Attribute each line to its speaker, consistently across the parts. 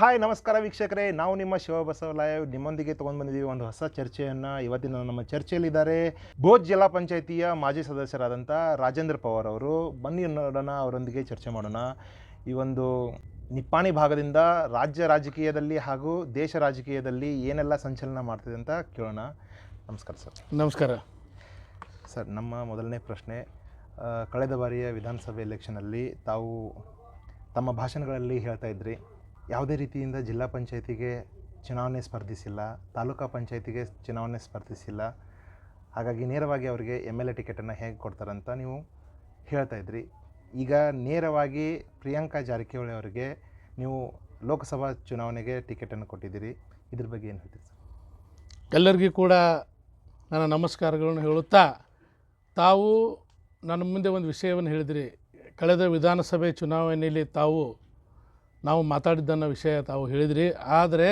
Speaker 1: Hi ನಮಸ್ಕಾರ ವೀಕ್ಷಕರೇ. ನಾವು ನಿಮ್ಮ ಶಿವಬಸವ ಲೈವ್ ನಿಮ್ಮೊಂದಿಗೆ ತೊಗೊಂಡು ಬಂದಿದ್ದೀವಿ ಒಂದು ಹೊಸ ಚರ್ಚೆಯನ್ನು. ಇವತ್ತಿನ ನಮ್ಮ ಚರ್ಚೆಯಲ್ಲಿದ್ದಾರೆ ಬೋಧ್ ಜಿಲ್ಲಾ ಪಂಚಾಯಿತಿಯ ಮಾಜಿ ಸದಸ್ಯರಾದಂಥ ರಾಜೇಂದ್ರ ಪವಾರ್ ಅವರು. ಬನ್ನಿ ನೋಡೋಣ ಅವರೊಂದಿಗೆ ಚರ್ಚೆ ಮಾಡೋಣ. ಈ ಒಂದು ನಿಪ್ಪಾಣಿ ಭಾಗದಿಂದ ರಾಜ್ಯ ರಾಜಕೀಯದಲ್ಲಿ ಹಾಗೂ ದೇಶ ರಾಜಕೀಯದಲ್ಲಿ ಏನೆಲ್ಲ ಸಂಚಲನ ಮಾಡ್ತಿದೆ ಅಂತ ಕೇಳೋಣ. ನಮಸ್ಕಾರ ಸರ್.
Speaker 2: ನಮಸ್ಕಾರ.
Speaker 1: ಸರ್ ನಮ್ಮ ಮೊದಲನೇ ಪ್ರಶ್ನೆ ಕಳೆದ ಬಾರಿಯ ವಿಧಾನಸಭೆ ಎಲೆಕ್ಷನಲ್ಲಿ ತಾವು ತಮ್ಮ ಭಾಷಣಗಳಲ್ಲಿ ಹೇಳ್ತಾ ಇದ್ರಿ ಯಾವುದೇ ರೀತಿಯಿಂದ ಜಿಲ್ಲಾ ಪಂಚಾಯತಿಗೆ ಚುನಾವಣೆ ಸ್ಪರ್ಧಿಸಿಲ್ಲ, ತಾಲೂಕಾ ಪಂಚಾಯಿತಿಗೆ ಚುನಾವಣೆ ಸ್ಪರ್ಧಿಸಿಲ್ಲ, ಹಾಗಾಗಿ ನೇರವಾಗಿ ಅವರಿಗೆ ಎಂ ಎಲ್ ಎ ಟಿಕೆಟನ್ನು ಹೇಗೆ ಕೊಡ್ತಾರಂತ ನೀವು ಹೇಳ್ತಾ ಇದ್ರಿ. ಈಗ ನೇರವಾಗಿ ಪ್ರಿಯಾಂಕಾ ಜಾರಕಿಹೊಳಿ ಅವರಿಗೆ ನೀವು ಲೋಕಸಭಾ ಚುನಾವಣೆಗೆ ಟಿಕೆಟನ್ನು ಕೊಟ್ಟಿದ್ದೀರಿ. ಇದ್ರ ಬಗ್ಗೆ ಏನು ಹೇಳ್ತೀರಿ
Speaker 2: ಎಲ್ಲರಿಗೂ ಕೂಡ ನನ್ನ ನಮಸ್ಕಾರಗಳನ್ನು ಹೇಳುತ್ತಾ, ತಾವು ನನ್ನ ಮುಂದೆ ಒಂದು ವಿಷಯವನ್ನು ಹೇಳಿದಿರಿ. ಕಳೆದ ವಿಧಾನಸಭೆ ಚುನಾವಣೆಯಲ್ಲಿ ತಾವು ನಾವು ಮಾತಾಡಿದ್ದನ್ನು ವಿಷಯ ತಾವು ಹೇಳಿದ್ರಿ. ಆದರೆ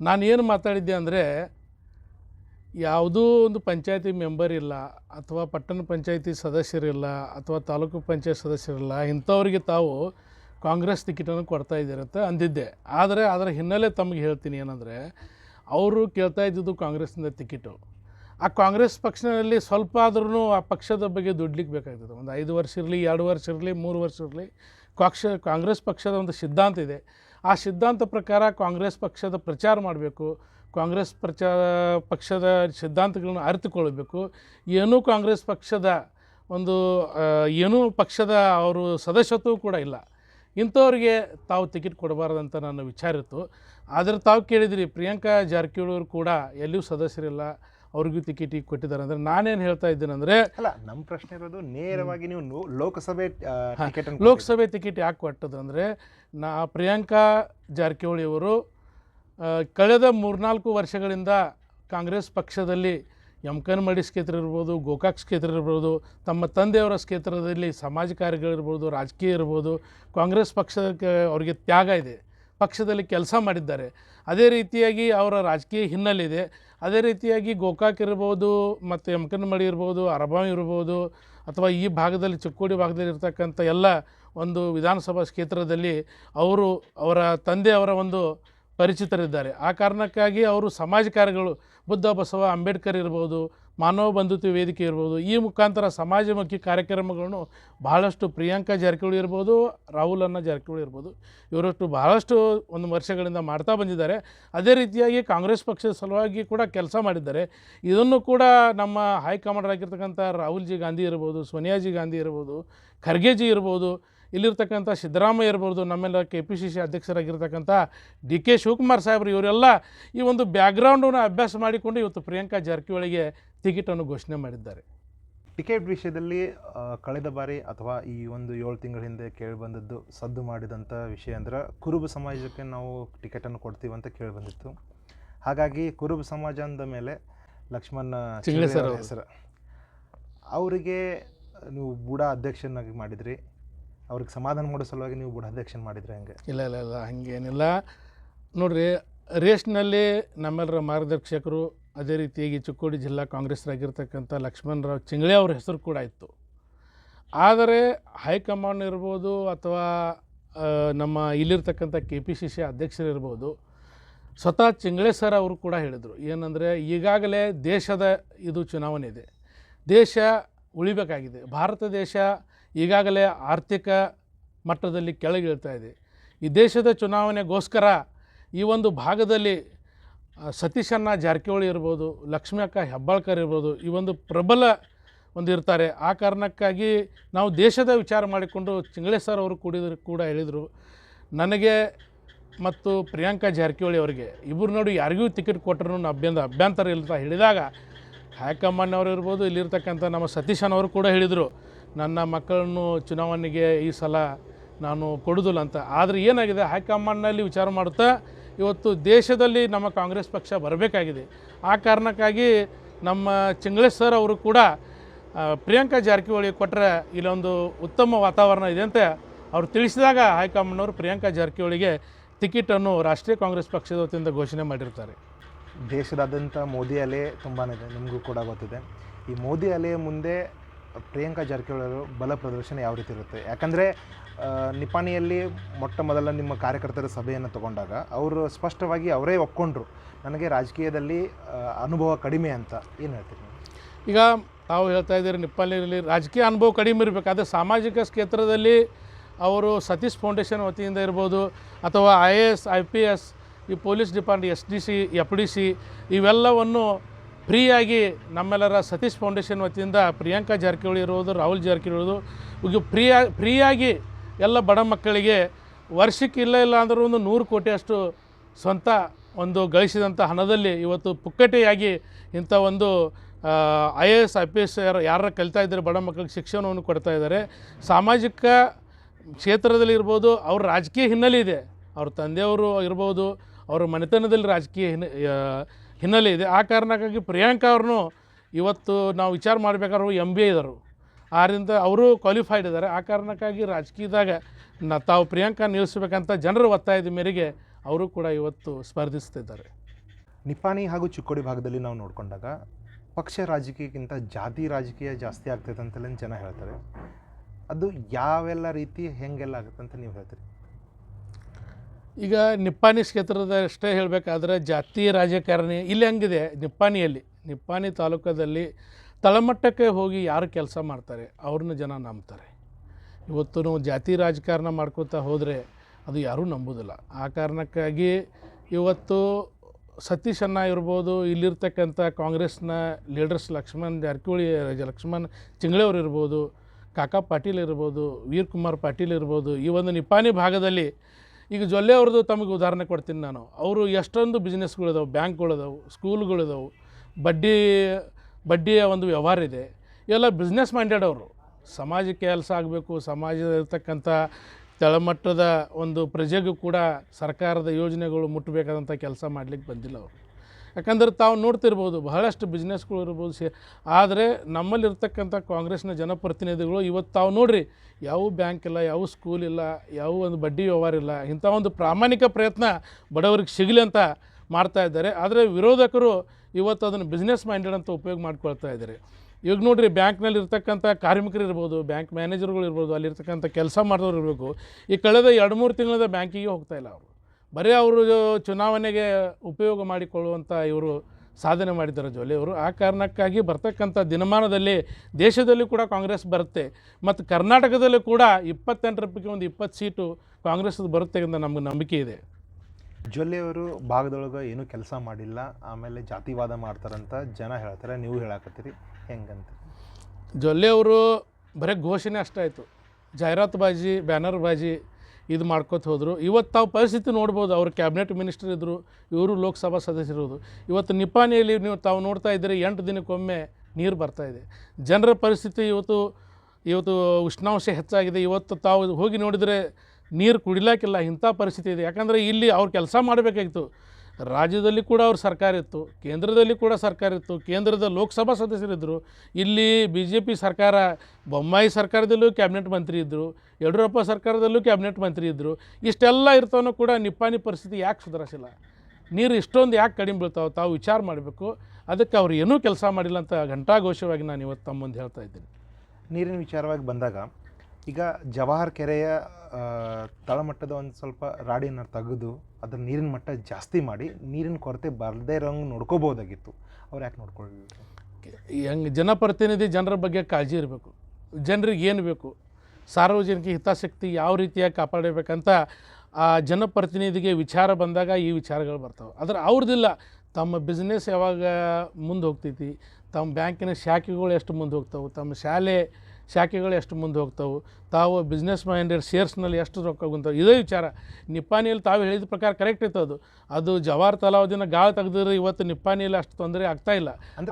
Speaker 2: ನಾನು ಏನು ಮಾತಾಡಿದ್ದೆ ಅಂದರೆ ಯಾವುದೂ ಒಂದು ಪಂಚಾಯತಿ ಮೆಂಬರ್ ಇಲ್ಲ, ಅಥವಾ ಪಟ್ಟಣ ಪಂಚಾಯತಿ ಸದಸ್ಯರಿಲ್ಲ ಅಥವಾ ತಾಲೂಕು ಪಂಚಾಯತ್ ಸದಸ್ಯರಿಲ್ಲ ಇಂಥವ್ರಿಗೆ ತಾವು ಕಾಂಗ್ರೆಸ್ ಟಿಕೆಟನ್ನು ಕೊಡ್ತಾ ಇದ್ದೀರಂತ ಅಂದಿದ್ದೆ. ಆದರೆ ಅದರ ಹಿನ್ನೆಲೆ ತಮಗೆ ಹೇಳ್ತೀನಿ ಏನಂದರೆ, ಅವರು ಕೇಳ್ತಾ ಇದ್ದಿದ್ದು ಕಾಂಗ್ರೆಸ್ನಿಂದ ಟಿಕೆಟು. ಆ ಕಾಂಗ್ರೆಸ್ ಪಕ್ಷದಲ್ಲಿ ಸ್ವಲ್ಪ ಆದ್ರೂ ಆ ಪಕ್ಷದ ಬಗ್ಗೆ ದುಡ್ಲಿಕ್ಕೆ ಬೇಕಾಗ್ತದೆ. ಒಂದು ಐದು ವರ್ಷ ಇರಲಿ, ಎರಡು ವರ್ಷ ಇರಲಿ, ಮೂರು ವರ್ಷ ಇರಲಿ ಪಕ್ಷ ಕಾಂಗ್ರೆಸ್ ಪಕ್ಷದ ಒಂದು ಸಿದ್ಧಾಂತ ಇದೆ. ಆ ಸಿದ್ಧಾಂತ ಪ್ರಕಾರ ಕಾಂಗ್ರೆಸ್ ಪಕ್ಷದ ಪ್ರಚಾರ ಮಾಡಬೇಕು, ಕಾಂಗ್ರೆಸ್ ಪ್ರಚಾರ ಪಕ್ಷದ ಸಿದ್ಧಾಂತಗಳನ್ನು ಅರಿತುಕೊಳ್ಬೇಕು ಏನೂ ಕಾಂಗ್ರೆಸ್ ಪಕ್ಷದ ಒಂದು ಏನೂ ಪಕ್ಷದ ಅವರು ಸದಸ್ಯತ್ವ ಕೂಡ ಇಲ್ಲ. ಇಂಥವ್ರಿಗೆ ತಾವು ಟಿಕೆಟ್ ಕೊಡಬಾರ್ದಂತ ನನ್ನ ವಿಚಾರ ಇತ್ತು. ಆದರೆ ತಾವು ಕೇಳಿದಿರಿ, ಪ್ರಿಯಾಂಕಾ ಜಾರಕಿಹೊಳಿ ಅವರು ಕೂಡ ಎಲ್ಲಿಯೂ ಸದಸ್ಯರಿಲ್ಲ. ಅವ್ರಿಗೂ ಟಿಕೆಟ್ ಈಗ ಕೊಟ್ಟಿದ್ದಾರೆ ಅಂದ್ರೆ ನಾನೇನು ಹೇಳ್ತಾ ಇದ್ದೀನಂದ್ರೆ
Speaker 1: ಅಲ್ಲ ನಮ್ಮ ಪ್ರಶ್ನೆ ಇರೋದು ನೇರವಾಗಿ ನೀವು ಲೋಕಸಭೆ ಟಿಕೆಟ್
Speaker 2: ಲೋಕಸಭೆ ಟಿಕೆಟ್ ಯಾಕೆ ಕೊಟ್ಟದ್ರು ಅಂದರೆ ನಾ ಪ್ರಿಯಾಂಕಾ ಜಾರಕಿಹೊಳಿ ಅವರು ಕಳೆದ ಮೂರ್ನಾಲ್ಕು ವರ್ಷಗಳಿಂದ ಕಾಂಗ್ರೆಸ್ ಪಕ್ಷದಲ್ಲಿ ಯಮಕನಮಡಿ ಕ್ಷೇತ್ರ ಇರ್ಬೋದು ಗೋಕಾಕ್ ಕ್ಷೇತ್ರ ಇರ್ಬೋದು ತಮ್ಮ ತಂದೆಯವರ ಕ್ಷೇತ್ರದಲ್ಲಿ ಸಮಾಜ ಕಾರ್ಯಗಳಿರ್ಬೋದು ರಾಜಕೀಯ ಇರ್ಬೋದು ಕಾಂಗ್ರೆಸ್ ಪಕ್ಷಕ್ಕೆ ಅವರಿಗೆ ತ್ಯಾಗ ಇದೆ ಪಕ್ಷದಲ್ಲಿ ಕೆಲಸ ಮಾಡಿದ್ದಾರೆ. ಅದೇ ರೀತಿಯಾಗಿ ಅವರ ರಾಜಕೀಯ ಹಿನ್ನೆಲೆ ಇದೆ. ಅದೇ ರೀತಿಯಾಗಿ ಗೋಕಾಕ್ ಇರ್ಬೋದು, ಮತ್ತು ಯಮಕನಮಡಿ ಇರ್ಬೋದು, ಅರಬಾವಿ ಇರ್ಬೋದು, ಅಥವಾ ಈ ಭಾಗದಲ್ಲಿ ಚಿಕ್ಕೋಡಿ ಭಾಗದಲ್ಲಿ ಇರ್ತಕ್ಕಂಥ ಎಲ್ಲ ಒಂದು ವಿಧಾನಸಭಾ ಕ್ಷೇತ್ರದಲ್ಲಿ ಅವರು ಅವರ ತಂದೆಯವರ ಒಂದು ಪರಿಚಿತರಿದ್ದಾರೆ. ಆ ಕಾರಣಕ್ಕಾಗಿ ಅವರು ಸಮಾಜ ಕಾರ್ಯಗಳು, ಬುದ್ಧ, ಬಸವ, ಅಂಬೇಡ್ಕರ್ ಇರ್ಬೋದು, ಮಾನವ ಬಂಧುತ್ವ ವೇದಿಕೆ ಇರ್ಬೋದು, ಈ ಮುಖಾಂತರ ಸಮಾಜಮುಖಿ ಕಾರ್ಯಕ್ರಮಗಳನ್ನು ಬಹಳಷ್ಟು ಪ್ರಿಯಾಂಕಾ ಜಾರಕಿಹೊಳಿ ಇರ್ಬೋದು, ರಾಹುಲ್ ಅನ್ನ ಜಾರಕಿಹೊಳಿ ಇರ್ಬೋದು, ಇವರಷ್ಟು ಬಹಳಷ್ಟು ಒಂದು ವರ್ಷಗಳಿಂದ ಮಾಡ್ತಾ ಬಂದಿದ್ದಾರೆ. ಅದೇ ರೀತಿಯಾಗಿ ಕಾಂಗ್ರೆಸ್ ಪಕ್ಷದ ಸಲುವಾಗಿ ಕೂಡ ಕೆಲಸ ಮಾಡಿದ್ದಾರೆ. ಇದನ್ನು ಕೂಡ ನಮ್ಮ ಹೈಕಮಾಂಡರ್ ಆಗಿರ್ತಕ್ಕಂಥ ರಾಹುಲ್ ಜಿ ಗಾಂಧಿ ಇರ್ಬೋದು, ಸೋನಿಯಾಜಿ ಗಾಂಧಿ ಇರ್ಬೋದು, ಖರ್ಗೆಜಿ ಇರ್ಬೋದು ಇಲ್ಲಿರ್ತಕ್ಕಂಥ ಸಿದ್ದರಾಮಯ್ಯ ಇರ್ಬೋದು ನಮ್ಮೆಲ್ಲ ಕೆ ಪಿ ಸಿ ಸಿ ಅಧ್ಯಕ್ಷರಾಗಿರ್ತಕ್ಕಂಥ ಡಿ ಕೆ ಶಿವಕುಮಾರ್ ಸಾಹೇಬರು ಇವರೆಲ್ಲ ಈ ಒಂದು ಬ್ಯಾಕ್ಗ್ರೌಂಡನ್ನು ಅಭ್ಯಾಸ ಮಾಡಿಕೊಂಡು ಇವತ್ತು ಪ್ರಿಯಾಂಕಾ ಜಾರಕಿಹೊಳಿಗೆ ಟಿಕೆಟನ್ನು ಘೋಷಣೆ ಮಾಡಿದ್ದಾರೆ.
Speaker 1: ಟಿಕೆಟ್ ವಿಷಯದಲ್ಲಿ ಕಳೆದ ಬಾರಿ ಅಥವಾ ಈ ಒಂದು ಏಳು ತಿಂಗಳ ಹಿಂದೆ ಕೇಳಿ ಬಂದದ್ದು ಸದ್ದು ಮಾಡಿದಂಥ ವಿಷಯ ಅಂದ್ರೆ ಕುರುಬ ಸಮಾಜಕ್ಕೆ ನಾವು ಟಿಕೆಟನ್ನು ಕೊಡ್ತೀವಿ ಅಂತ ಕೇಳಿ ಬಂದಿತ್ತು. ಹಾಗಾಗಿ ಕುರುಬ ಸಮಾಜ ಅಂದ ಮೇಲೆ ಲಕ್ಷ್ಮಣ. ಹೆಸರು. ಅವರಿಗೆ ನೀವು ಬುಡ ಅಧ್ಯಕ್ಷನಾಗಿ ಮಾಡಿದ್ರಿ. ಅವ್ರಿಗೆ ಸಮಾಧಾನ ಮಾಡೋ ಸಲುವಾಗಿ ನೀವು ಬುಡ ಅಧ್ಯಕ್ಷನ್ ಮಾಡಿದ್ರಿ ಹಂಗೆ?
Speaker 2: ಇಲ್ಲ ಇಲ್ಲ ಇಲ್ಲ, ಹಂಗೇನಿಲ್ಲ. ನೋಡ್ರಿ ರೇಸ್ನಲ್ಲಿ ನಮ್ಮೆಲ್ಲರ ಮಾರ್ಗದರ್ಶಕರು ಅದೇ ರೀತಿಯಾಗಿ ಚಿಕ್ಕೋಡಿ ಜಿಲ್ಲಾ ಕಾಂಗ್ರೆಸ್ರಾಗಿರ್ತಕ್ಕಂಥ ಲಕ್ಷ್ಮಣರಾವ್ ಚಿಂಗ್ಳೆ ಅವ್ರ ಹೆಸರು ಕೂಡ ಇತ್ತು. ಆದರೆ ಹೈಕಮಾಂಡ್ ಇರ್ಬೋದು ಅಥವಾ ನಮ್ಮ ಇಲ್ಲಿರ್ತಕ್ಕಂಥ ಕೆ ಪಿ ಸಿ ಸಿ ಅಧ್ಯಕ್ಷರಿರ್ಬೋದು ಸ್ವತಃ ಚಿಂಗ್ಳೆ ಸರ್ ಅವರು ಕೂಡ ಹೇಳಿದರು. ಏನಂದರೆ, ಈಗಾಗಲೇ ದೇಶದ ಇದು ಚುನಾವಣೆ ಇದೆ. ದೇಶ ಉಳಿಬೇಕಾಗಿದೆ. ಭಾರತ ದೇಶ ಈಗಾಗಲೇ ಆರ್ಥಿಕ ಮಟ್ಟದಲ್ಲಿ ಕೆಳಗಿಳ್ತಾ ಇದೆ. ಈ ದೇಶದ ಚುನಾವಣೆಗೋಸ್ಕರ ಈ ಒಂದು ಭಾಗದಲ್ಲಿ ಸತೀಶ್ ಸತೀಶಣ್ಣ ಜಾರಕಿಹೊಳಿ ಇರ್ಬೋದು, ಲಕ್ಷ್ಮೀ ಅಕ್ಕ ಹೆಬ್ಬಾಳ್ಕರ್ ಇರ್ಬೋದು, ಈ ಒಂದು ಪ್ರಬಲ ಒಂದು ಇರ್ತಾರೆ ಆ ಕಾರಣಕ್ಕಾಗಿ ನಾವು ದೇಶದ ವಿಚಾರ ಮಾಡಿಕೊಂಡು ಚಿಂಗಳೆ ಸರ್ ಅವರು ಕೂಡಿದ್ರು ಕೂಡ ಹೇಳಿದರು. ನನಗೆ ಮತ್ತು ಪ್ರಿಯಾಂಕಾ ಜಾರಕಿಹೊಳಿ ಅವರಿಗೆ, ಇಬ್ಬರು ನೋಡಿ ಯಾರಿಗೂ ಟಿಕೆಟ್ ಕೊಟ್ಟರು ಅಭ್ಯಂತ, ಅಭ್ಯಂತರ ಇಲ್ಲ ಹೇಳಿದಾಗ ಹೈಕಮಾಂಡ್ ಅವರು ಇರ್ಬೋದು, ಇಲ್ಲಿರ್ತಕ್ಕಂಥ ನಮ್ಮ ಸತೀಶನ್ ಅವರು ಕೂಡ ಹೇಳಿದರು. ನನ್ನ ಮಕ್ಕಳನ್ನು ಚುನಾವಣೆಗೆ ಈ ಸಲ ನಾನು ಕೊಡೋದಿಲ್ಲ ಅಂತ. ಆದರೆ ಏನಾಗಿದೆ? ಹೈಕಮಾಂಡ್ನಲ್ಲಿ ವಿಚಾರ ಮಾಡುತ್ತಾ, ಇವತ್ತು ದೇಶದಲ್ಲಿ ನಮ್ಮ ಕಾಂಗ್ರೆಸ್ ಪಕ್ಷ ಬರಬೇಕಾಗಿದೆ. ಆ ಕಾರಣಕ್ಕಾಗಿ ನಮ್ಮ ಚಿಂಗ್ಳೇಶ್ ಸರ್ ಅವರು ಕೂಡ ಪ್ರಿಯಾಂಕಾ ಜಾರಕಿಹೊಳಿ ಕೊಟ್ಟರೆ ಇಲ್ಲೊಂದು ಉತ್ತಮ ವಾತಾವರಣ ಇದೆ ಅಂತ ಅವರು ತಿಳಿಸಿದಾಗ ಹೈಕಮಾಂಡ್ನವರು ಪ್ರಿಯಾಂಕಾ ಜಾರಕಿಹೊಳಿಗೆ ಟಿಕೆಟನ್ನು ರಾಷ್ಟ್ರೀಯ ಕಾಂಗ್ರೆಸ್ ಪಕ್ಷದ ವತಿಯಿಂದ ಘೋಷಣೆ ಮಾಡಿರ್ತಾರೆ.
Speaker 1: ದೇಶದಾದ್ಯಂತ ಮೋದಿ ಅಲೆ ತುಂಬಾ ಇದೆ. ನಿಮಗೂ ಕೂಡ ಗೊತ್ತಿದೆ. ಈ ಮೋದಿ ಅಲೆಯ ಮುಂದೆ ಪ್ರಿಯಾಂಕಾ ಜಾರಕಿಹೊಳಿ ಅವರು ಬಲ ಪ್ರದರ್ಶನ ಯಾವ ರೀತಿ ಇರುತ್ತೆ? ಯಾಕಂದರೆ ನಿಪಾಣಿಯಲ್ಲಿ ಮೊಟ್ಟ ಮೊದಲ ನಿಮ್ಮ ಕಾರ್ಯಕರ್ತರ ಸಭೆಯನ್ನು ತಗೊಂಡಾಗ ಅವರು ಸ್ಪಷ್ಟವಾಗಿ ಅವರೇ ಒಪ್ಕೊಂಡ್ರು. ನನಗೆ ರಾಜಕೀಯದಲ್ಲಿ ಅನುಭವ ಕಡಿಮೆ ಅಂತ. ಏನು ಹೇಳ್ತೀರಿ
Speaker 2: ಈಗ ತಾವು ಹೇಳ್ತಾ ಇದ್ದೀರಿ ನಿಪ್ಪಾಣಿಯಲ್ಲಿ ರಾಜಕೀಯ ಅನುಭವ ಕಡಿಮೆ ಇರಬೇಕು. ಆದರೆ ಸಾಮಾಜಿಕ ಕ್ಷೇತ್ರದಲ್ಲಿ ಅವರು ಸತೀಶ್ ಫೌಂಡೇಶನ್ ವತಿಯಿಂದ ಇರ್ಬೋದು, ಅಥವಾ I A S, I P S, ಈ police department, S D C, F D C, ಇವೆಲ್ಲವನ್ನು ಫ್ರೀಯಾಗಿ ನಮ್ಮೆಲ್ಲರ ಸತೀಶ್ ಫೌಂಡೇಶನ್ ವತಿಯಿಂದ ಪ್ರಿಯಾಂಕಾ ಜಾರಕಿಹೊಳಿ ಇರುವುದು ರಾಹುಲ್ ಜಾರಕಿಹೊಳಿ ಇರೋದು ಈಗ ಫ್ರೀಯಾ, ಫ್ರೀಯಾಗಿ ಎಲ್ಲ ಬಡ ಮಕ್ಕಳಿಗೆ ವರ್ಷಕ್ಕೆ ಇಲ್ಲ ಇಲ್ಲ ಅಂದರೂ ಒಂದು ನೂರು ಕೋಟಿಯಷ್ಟು ಸ್ವಂತ ಒಂದು ಗಳಿಸಿದಂಥ ಹಣದಲ್ಲಿ ಇವತ್ತು ಪುಕ್ಕಟೆಯಾಗಿ ಇಂಥ ಒಂದು I A S, I P S ಯಾರು ಕಲಿತಾ ಇದ್ದಾರೆ, ಬಡ ಮಕ್ಕಳಿಗೆ ಶಿಕ್ಷಣವನ್ನು ಕೊಡ್ತಾ ಇದ್ದಾರೆ. ಸಾಮಾಜಿಕ ಕ್ಷೇತ್ರದಲ್ಲಿ ಇರ್ಬೋದು, ಅವ್ರ ರಾಜಕೀಯ ಹಿನ್ನೆಲೆ ಇದೆ. ಅವ್ರ ತಂದೆಯವರು ಇರ್ಬೋದು, ಅವರ ಮನೆತನದಲ್ಲಿ ರಾಜಕೀಯ ಹಿನ್ನೆ ಹಿನ್ನೆಲೆ ಇದೆ. ಆ ಕಾರಣಕ್ಕಾಗಿ ಪ್ರಿಯಾಂಕಾ ಅವ್ರನ್ನೂ ಇವತ್ತು ನಾವು ವಿಚಾರ ಮಾಡಬೇಕಾದ್ರೆ ಎಂ ಬಿ ಎ ಇದ್ದರು ಆದ್ದರಿಂದ ಅವರು ಕ್ವಾಲಿಫೈಡ್ ಇದ್ದಾರೆ. ಆ ಕಾರಣಕ್ಕಾಗಿ ರಾಜಕೀಯದಾಗ ನ ತಾವು ಪ್ರಿಯಾಂಕಾ ನಿಲ್ಲಿಸಬೇಕಂತ ಜನರ ಒತ್ತಾಯದ ಮೇರೆಗೆ ಅವರು ಕೂಡ ಇವತ್ತು ಸ್ಪರ್ಧಿಸ್ತಿದ್ದಾರೆ.
Speaker 1: ನಿಪಾನಿ ಹಾಗೂ ಚಿಕ್ಕೋಡಿ ಭಾಗದಲ್ಲಿ ನಾವು ನೋಡಿಕೊಂಡಾಗ ಪಕ್ಷ ರಾಜಕೀಯಕ್ಕಿಂತ ಜಾತಿ ರಾಜಕೀಯ ಜಾಸ್ತಿ ಆಗ್ತೈತೆ ಅಂತೆಲ್ಲ ಜನ ಹೇಳ್ತಾರೆ. ಅದು ಯಾವೆಲ್ಲ ರೀತಿ ಹೆಂಗೆಲ್ಲ ಆಗುತ್ತೆ ಅಂತ ನೀವು ಹೇಳ್ತೀರಿ?
Speaker 2: ಈಗ ನಿಪ್ಪಾನಿ ಕ್ಷೇತ್ರದ ಅಷ್ಟೇ ಹೇಳಬೇಕಾದ್ರೆ ಜಾತಿ, ರಾಜಕಾರಣಿ ಇಲ್ಲಿ ಹಂಗಿದೆ ನಿಪ್ಪಾನಿಯಲ್ಲಿ ನಿಪ್ಪಾನಿ ತಾಲೂಕದಲ್ಲಿ ತಳಮಟ್ಟಕ್ಕೆ ಹೋಗಿ ಯಾರು ಕೆಲಸ ಮಾಡ್ತಾರೆ, ಅವ್ರನ್ನ ಜನ ನಂಬ್ತಾರೆ. ಇವತ್ತು ಜಾತಿ ರಾಜಕಾರಣ ಮಾಡ್ಕೋತಾ ಹೋದರೆ ಅದು ಯಾರೂ ನಂಬೋದಿಲ್ಲ. ಆ ಕಾರಣಕ್ಕಾಗಿ ಇವತ್ತು ಸತೀಶ್ ಅಣ್ಣ ಇರ್ಬೋದು, ಇಲ್ಲಿರ್ತಕ್ಕಂಥ ಕಾಂಗ್ರೆಸ್ನ ಲೀಡರ್ಸ್ ಲಕ್ಷ್ಮಣ್ ಜಾರಕಿಹೊಳಿ ಲಕ್ಷ್ಮಣ್ ಚಿಂಗ್ಳೆಯವ್ರು ಇರ್ಬೋದು, ಕಾಕಾ ಪಾಟೀಲ್ ಇರ್ಬೋದು ವೀರ್ ಕುಮಾರ್ ಪಾಟೀಲ್ ಇರ್ಬೋದು, ಈ ಒಂದು ನಿಪ್ಪಾನಿ ಭಾಗದಲ್ಲಿ ಈಗ ಜೊಲ್ಲೆ ಅವ್ರದ್ದು ತಮಗೆ ಉದಾಹರಣೆ ಕೊಡ್ತೀನಿ ನಾನು. ಅವರು ಎಷ್ಟೊಂದು ಬಿಸ್ನೆಸ್ಗಳಿದಾವೆ ಬ್ಯಾಂಕ್ಗಳಿದಾವೆ ಸ್ಕೂಲ್ಗಳಿದಾವೆ ಬಡ್ಡಿ, ಬಡ್ಡಿಯ ಒಂದು ವ್ಯವಹಾರ ಇದೆ. ಇವೆಲ್ಲ ಬಿಸ್ನೆಸ್ ಮೈಂಡೆಡ್ ಅವರು. ಸಮಾಜಕ್ಕೆ ಕೆಲಸ ಆಗಬೇಕು ಸಮಾಜದಲ್ಲಿರ್ತಕ್ಕಂಥ ತಳಮಟ್ಟದ ಒಂದು ಪ್ರಜೆಗೂ ಕೂಡ ಸರ್ಕಾರದ ಯೋಜನೆಗಳು ಮುಟ್ಟಬೇಕಾದಂಥ ಕೆಲಸ ಮಾಡಲಿಕ್ಕೆ ಬಂದಿಲ್ಲ ಅವರು. ಯಾಕಂದ್ರೆ ತಾವು ನೋಡ್ತಿರ್ಬೋದು, ಬಹಳಷ್ಟು ಬಿಸ್ನೆಸ್ಗಳು ಇರ್ಬೋದು ಸೇ ಆದರೆ ನಮ್ಮಲ್ಲಿರ್ತಕ್ಕಂಥ ಕಾಂಗ್ರೆಸ್ನ ಜನಪ್ರತಿನಿಧಿಗಳು ಇವತ್ತು ತಾವು ನೋಡ್ರಿ, ಯಾವ ಬ್ಯಾಂಕ್ ಇಲ್ಲ, ಯಾವ ಸ್ಕೂಲ್ ಇಲ್ಲ, ಯಾವ ಒಂದು ಬಡ್ಡಿ ವ್ಯವಹಾರ ಇಲ್ಲ, ಇಂಥ ಒಂದು ಪ್ರಾಮಾಣಿಕ ಪ್ರಯತ್ನ ಬಡವರಿಗೆ ಸಿಗಲಿ ಅಂತ ಮಾಡ್ತಾ ಇದ್ದಾರೆ. ಆದರೆ ವಿರೋಧಕರು ಇವತ್ತು ಅದನ್ನು ಬಿಸ್ನೆಸ್ ಮೈಂಡೆಡ್ ಅಂತ ಉಪಯೋಗ ಮಾಡ್ಕೊಳ್ತಾ ಇದ್ದಾರೆ. ಈಗ ನೋಡಿರಿ, ಬ್ಯಾಂಕ್ನಲ್ಲಿ ಇರ್ತಕ್ಕಂಥ ಕಾರ್ಮಿಕರು ಇರ್ಬೋದು, ಬ್ಯಾಂಕ್ ಮ್ಯಾನೇಜರ್ಗಳು ಇರ್ಬೋದು, ಅಲ್ಲಿರ್ತಕ್ಕಂಥ ಕೆಲಸ ಮಾಡಿದವ್ರು ಇರಬೇಕು. ಈ ಕಳೆದ ಎರಡು ಮೂರು ತಿಂಗಳಿಂದ ಬ್ಯಾಂಕಿಗೆ ಹೋಗ್ತಾ ಇಲ್ಲ ಅವರು. ಬರೀ ಅವರು ಚುನಾವಣೆಗೆ ಉಪಯೋಗ ಮಾಡಿಕೊಳ್ಳುವಂಥ ಇವರು ಸಾಧನೆ ಮಾಡಿದ್ದಾರೆ ಜೊಲೆ ಅವರು. ಆ ಕಾರಣಕ್ಕಾಗಿ ಬರ್ತಕ್ಕಂಥ ದಿನಮಾನದಲ್ಲಿ ದೇಶದಲ್ಲಿ ಕೂಡ ಕಾಂಗ್ರೆಸ್ ಬರುತ್ತೆ. ಮತ್ತು ಕರ್ನಾಟಕದಲ್ಲೂ ಕೂಡ ಇಪ್ಪತ್ತೆಂಟರ ಪೈಕಿ ಒಂದು ಇಪ್ಪತ್ತು ಸೀಟು ಕಾಂಗ್ರೆಸ್ದು ಬರುತ್ತೆ ಅಂತ ನಮಗೆ ನಂಬಿಕೆ ಇದೆ.
Speaker 1: ಜೊಲ್ಲೆಯವರು ಭಾಗದೊಳಗೆ ಏನೂ ಕೆಲಸ ಮಾಡಿಲ್ಲ ಆಮೇಲೆ ಜಾತಿವಾದ ಮಾಡ್ತಾರಂತ ಜನ ಹೇಳ್ತಾರೆ ನೀವು ಹೇಳಕತ್ತೀರಿ ಹೆಂಗಂತ?
Speaker 2: ಜೊಲ್ಲೆ ಅವರು ಬರೀ ಘೋಷಣೆ ಅಷ್ಟಾಯಿತು ಜಾಹೀರಾತು ಬಾಜಿ ಬ್ಯಾನರ್ ಬಾಜಿ ಇದು ಮಾಡ್ಕೋತ ಹೋದರು. ಇವತ್ತು ತಾವು ಪರಿಸ್ಥಿತಿ ನೋಡ್ಬೋದು, ಅವರು ಕ್ಯಾಬಿನೆಟ್ ಮಿನಿಸ್ಟರ್ ಇದ್ದರು ಇವರು ಲೋಕಸಭಾ ಸದಸ್ಯರಿರೋದು ಇವತ್ತು ನಿಪಾನಿಯಲ್ಲಿ ನೀವು ತಾವು ನೋಡ್ತಾ ಇದ್ದರೆ, ಎಂಟು ದಿನಕ್ಕೊಮ್ಮೆ ನೀರು ಬರ್ತಾ ಇದೆ. ಜನರ ಪರಿಸ್ಥಿತಿ ಇವತ್ತು ಇವತ್ತು ಉಷ್ಣಾಂಶ ಹೆಚ್ಚಾಗಿದೆ. ಇವತ್ತು ತಾವು ಹೋಗಿ ನೋಡಿದರೆ ನೀರು ಕುಡಿಲಾಕಿಲ್ಲ ಇಂಥ ಪರಿಸ್ಥಿತಿ ಇದೆ. ಯಾಕಂದರೆ ಇಲ್ಲಿ ಅವ್ರು ಕೆಲಸ ಮಾಡಬೇಕಾಗಿತ್ತು. ರಾಜ್ಯದಲ್ಲಿ ಕೂಡ ಅವ್ರ ಸರ್ಕಾರ ಇತ್ತು, ಕೇಂದ್ರದಲ್ಲಿ ಕೂಡ ಸರ್ಕಾರ ಇತ್ತು, ಕೇಂದ್ರದ ಲೋಕಸಭಾ ಸದಸ್ಯರಿದ್ದರು ಇಲ್ಲಿ ಬಿ ಜೆ ಪಿ ಸರ್ಕಾರ, ಬೊಮ್ಮಾಯಿ ಸರ್ಕಾರದಲ್ಲೂ ಕ್ಯಾಬಿನೆಟ್ ಮಂತ್ರಿ ಇದ್ದರು ಯಡಿಯೂರಪ್ಪ ಸರ್ಕಾರದಲ್ಲೂ ಕ್ಯಾಬಿನೆಟ್ ಮಂತ್ರಿ ಇದ್ದರು ಇಷ್ಟೆಲ್ಲ ಇರ್ತಾವನು ಕೂಡ ನಿಪ್ಪಾಣಿ ಪರಿಸ್ಥಿತಿ ಯಾಕೆ ಸುಧಾರಿಸಿಲ್ಲ? ನೀರು ಇಷ್ಟೊಂದು ಯಾಕೆ ಕಡಿಮೆ ಬೀಳ್ತಾವೆ ತಾವು ವಿಚಾರ ಮಾಡಬೇಕು. ಅದಕ್ಕೆ ಅವ್ರು ಏನೂ ಕೆಲಸ ಮಾಡಿಲ್ಲ ಅಂತ ಘಂಟಾಘೋಷವಾಗಿ ನಾನು ಇವತ್ತು ತಮ್ಮ ಮುಂದೆ ಹೇಳ್ತಾ ಇದ್ದೀನಿ.
Speaker 1: ನೀರಿನ ವಿಚಾರವಾಗಿ ಬಂದಾಗ ಈಗ ಜವಾಹರ್ ಕೆರೆಯ ತಳಮಟ್ಟದ ಒಂದು ಸ್ವಲ್ಪ ರಾಡಿನ ತೆಗೆದು ಅದ್ರ ನೀರಿನ ಮಟ್ಟ ಜಾಸ್ತಿ ಮಾಡಿ ನೀರಿನ ಕೊರತೆ ಬರದೇ ಇರೋಂಗೆ ನೋಡ್ಕೋಬೋದಾಗಿತ್ತು. ಅವ್ರು ಯಾಕೆ ನೋಡ್ಕೊಳ್ಬೇಕು
Speaker 2: ಹೆಂಗೆ ಜನಪ್ರತಿನಿಧಿ ಜನರ ಬಗ್ಗೆ ಕಾಳಜಿ ಇರಬೇಕು. ಜನರಿಗೆ ಏನು ಬೇಕು? ಸಾರ್ವಜನಿಕ ಹಿತಾಸಕ್ತಿ ಯಾವ ರೀತಿಯಾಗಿ ಕಾಪಾಡಬೇಕಂತ ಆ ಜನಪ್ರತಿನಿಧಿಗೆ ವಿಚಾರ ಬಂದಾಗ ಈ ವಿಚಾರಗಳು ಬರ್ತಾವೆ. ಆದರೆ ಅವ್ರದ್ದಿಲ್ಲ ತಮ್ಮ ಬಿಸ್ನೆಸ್ ಯಾವಾಗ ಮುಂದೆ ಹೋಗ್ತೈತಿ? ತಮ್ಮ ಬ್ಯಾಂಕಿನ ಶಾಖೆಗಳು ಎಷ್ಟು ಮುಂದೆ ಹೋಗ್ತಾವೆ? ತಮ್ಮ ಶಾಲೆ ಶಾಖೆಗಳು ಎಷ್ಟು ಮುಂದೆ ಹೋಗ್ತಾವೆ? ತಾವು ಬಿಸ್ನೆಸ್ ಮೈಂಡೆಡ್ ಶೇರ್ಸ್ನಲ್ಲಿ ಎಷ್ಟು ರೊಕ್ಕ ಗುಂತಾವೆ? ಇದೇ ವಿಚಾರ. ನಿಪ್ಪಾಣಿಯಲ್ಲಿ ತಾವು ಹೇಳಿದ ಪ್ರಕಾರ ಕರೆಕ್ಟ್ ಇತ್ತು ಅದು. ಅದು ಜವಾಹರ್ ತಲಾವದಿನ ಗಾಳ ತೆಗೆದ್ರೆ ಇವತ್ತು ನಿಪ್ಪಾಣಿಯಲ್ಲಿ ಅಷ್ಟು ತೊಂದರೆ ಆಗ್ತಾ ಇಲ್ಲ.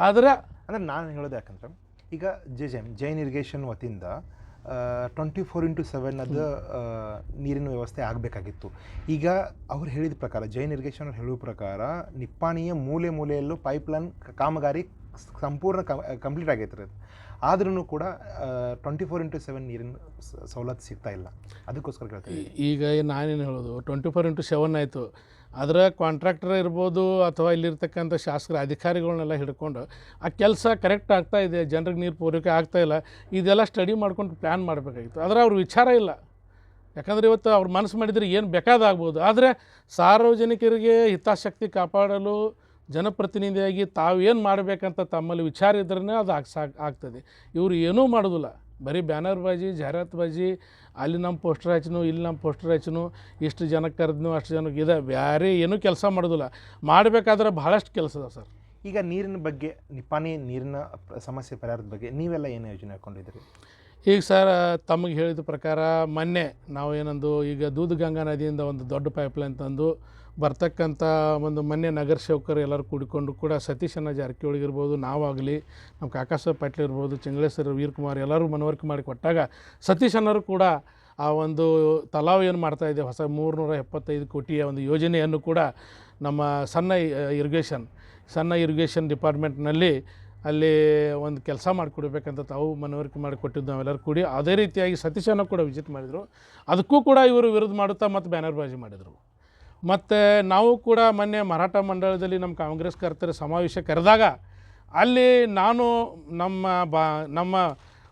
Speaker 2: ಆದರೆ
Speaker 1: ಅಂದರೆ ನಾನು ಹೇಳೋದು ಯಾಕಂದ್ರೆ ಈಗ ಜೆ ಜೈನ್ ಜೈನ್ ಇರಿಗೇಷನ್ ವತಿಯಿಂದ ಟ್ವೆಂಟಿ ಫೋರ್ ಇಂಟು ಸೆವೆನ್ ಅದು ನೀರಿನ ವ್ಯವಸ್ಥೆ ಆಗಬೇಕಾಗಿತ್ತು. ಈಗ ಅವ್ರು ಹೇಳಿದ ಪ್ರಕಾರ ಜೈನ್ ಇರಿಗೇಷನ್ ಅವ್ರು ಹೇಳುವ ಪ್ರಕಾರ ನಿಪ್ಪಾಣಿಯ ಮೂಲೆ ಮೂಲೆಯಲ್ಲೂ ಪೈಪ್ಲೈನ್ ಕಾಮಗಾರಿ ಸಂಪೂರ್ಣ ಕಂಪ್ಲೀಟ್ ಆಗೈತೆ ರೀ ಆದ್ರೂ ಕೂಡ ಟ್ವೆಂಟಿ ಫೋರ್ ಇಂಟು ಸೆವೆನ್ ನೀರಿನ ಸವಲತ್ತು ಸಿಗ್ತಾ ಇಲ್ಲ. ಅದಕ್ಕೋಸ್ಕರ
Speaker 2: ಕೇಳ್ತೀನಿ. ಈಗ ನಾನೇನು ಹೇಳೋದು ಟ್ವೆಂಟಿ ಫೋರ್ ಇಂಟು ಸೆವೆನ್ ಆಯಿತು. ಅದರ ಕಾಂಟ್ರಾಕ್ಟರ್ ಇರ್ಬೋದು ಅಥವಾ ಇಲ್ಲಿರ್ತಕ್ಕಂಥ ಶಾಸಕರ ಅಧಿಕಾರಿಗಳನ್ನೆಲ್ಲ ಹಿಡ್ಕೊಂಡು, ಆ ಕೆಲಸ ಕರೆಕ್ಟ್ ಆಗ್ತಾ ಇದೆ, ಜನರಿಗೆ ನೀರು ಪೂರೈಕೆ ಆಗ್ತಾ ಇಲ್ಲ, ಇದೆಲ್ಲ ಸ್ಟಡಿ ಮಾಡ್ಕೊಂಡು ಪ್ಲ್ಯಾನ್ ಮಾಡಬೇಕಾಗಿತ್ತು. ಆದರೆ ಅವ್ರ ವಿಚಾರ ಇಲ್ಲ. ಯಾಕಂದರೆ ಇವತ್ತು ಅವ್ರ ಮನಸ್ಸು ಮಾಡಿದರೆ ಏನು ಬೇಕಾದಾಗ್ಬೋದು. ಆದರೆ ಸಾರ್ವಜನಿಕರಿಗೆ ಹಿತಾಸಕ್ತಿ ಕಾಪಾಡಲು ಜನಪ್ರತಿನಿಧಿಯಾಗಿ ತಾವು ಏನು ಮಾಡಬೇಕಂತ ತಮ್ಮಲ್ಲಿ ವಿಚಾರ ಇದ್ರೇ ಅದು ಆಗ್ ಸಾಕ್ ಆಗ್ತದೆ. ಇವರು ಏನೂ ಮಾಡೋದಿಲ್ಲ. ಬರೀ ಬ್ಯಾನರ್ ಬಾಜಿ ಜಾಹೀರಾತು ಬಾಜಿ ಅಲ್ಲಿ ನಮ್ಮ ಪೋಸ್ಟರ್ ಹಚ್ಚನು ಇಲ್ಲಿ ನಮ್ಮ ಪೋಸ್ಟರ್ ಹಚ್ಚನು ಇಷ್ಟು ಜನಕ್ಕೆ ಕರೆದ್ನು ಅಷ್ಟು ಜನಕ್ಕೆ ಇದೆ ಬೇರೆ ಏನೂ ಕೆಲಸ ಮಾಡೋದಿಲ್ಲ. ಮಾಡಬೇಕಾದ್ರೆ ಭಾಳಷ್ಟು ಕೆಲಸ ಅದ ಸರ್.
Speaker 1: ಈಗ ನೀರಿನ ಬಗ್ಗೆ ನಿಪಾನಿ ನೀರಿನ ಸಮಸ್ಯೆ ಪರಿಹಾರದ ಬಗ್ಗೆ ನೀವೆಲ್ಲ ಏನು ಯೋಜನೆ ಹಾಕ್ಕೊಂಡಿದ್ದೀರಿ
Speaker 2: ಈಗ ಸರ್ ತಮಗೆ ಹೇಳಿದ ಪ್ರಕಾರ ಮೊನ್ನೆ ನಾವು ಏನಂದು ಈಗ ದೂದ್ ಗಂಗಾ ನದಿಯಿಂದ ಒಂದು ದೊಡ್ಡ ಪೈಪ್ಲೈನ್ ತಂದು ಬರ್ತಕ್ಕಂಥ ಒಂದು ಮೊನ್ನೆ ನಗರ ಸೇವಕರು ಎಲ್ಲರೂ ಕೂಡಿಕೊಂಡು ಕೂಡ ಸತೀಶನ ಜಾರಕಿಹೊಳಿ ಇರ್ಬೋದು, ನಾವಾಗಲಿ, ನಮ್ಮ ಕಾಕಾಸ ಪಾಟೀಲ್ ಇರ್ಬೋದು, ಚಿಂಗಳೇಶ್ವರ ವೀರಕುಮಾರ್ ಎಲ್ಲರೂ ಮನವರಿಕೆ ಮಾಡಿ ಕೊಟ್ಟಾಗ ಸತೀಶ್ ಅಣ್ಣರು ಕೂಡ ಆ ಒಂದು ತಲಾವ್ ಏನು ಮಾಡ್ತಾ ಇದೆ, ಹೊಸ ಮೂರುನೂರ ಎಪ್ಪತ್ತೈದು ಕೋಟಿಯ ಒಂದು ಯೋಜನೆಯನ್ನು ಕೂಡ ನಮ್ಮ ಸಣ್ಣ ಇರಿಗೇಷನ್ ಸಣ್ಣ ಇರಿಗೇಷನ್ ಡಿಪಾರ್ಟ್ಮೆಂಟ್ನಲ್ಲಿ ಅಲ್ಲಿ ಒಂದು ಕೆಲಸ ಮಾಡಿಕೊಡ್ಬೇಕಂತ ತಾವು ಮನವರಿಕೆ ಮಾಡಿ ಕೊಟ್ಟಿದ್ದು ನಾವೆಲ್ಲರೂ ಕೂಡಿ ಅದೇ ರೀತಿಯಾಗಿ ಸತೀಶನ ಕೂಡ ವಿಸಿಟ್ ಮಾಡಿದರು. ಅದಕ್ಕೂ ಕೂಡ ಇವರು ವಿರೋಧ ಮಾಡುತ್ತಾ ಮತ್ತು ಬ್ಯಾನರ್ಬಾಜಿ ಮಾಡಿದರು. ಮತ್ತು ನಾವು ಕೂಡ ಮೊನ್ನೆ ಮರಾಠ ಮಂಡಳದಲ್ಲಿ ನಮ್ಮ ಕಾಂಗ್ರೆಸ್ ಕರ್ತರ ಸಮಾವೇಶ ಕರೆದಾಗ ಅಲ್ಲಿ ನಾನು ನಮ್ಮ ಬಾ, ನಮ್ಮ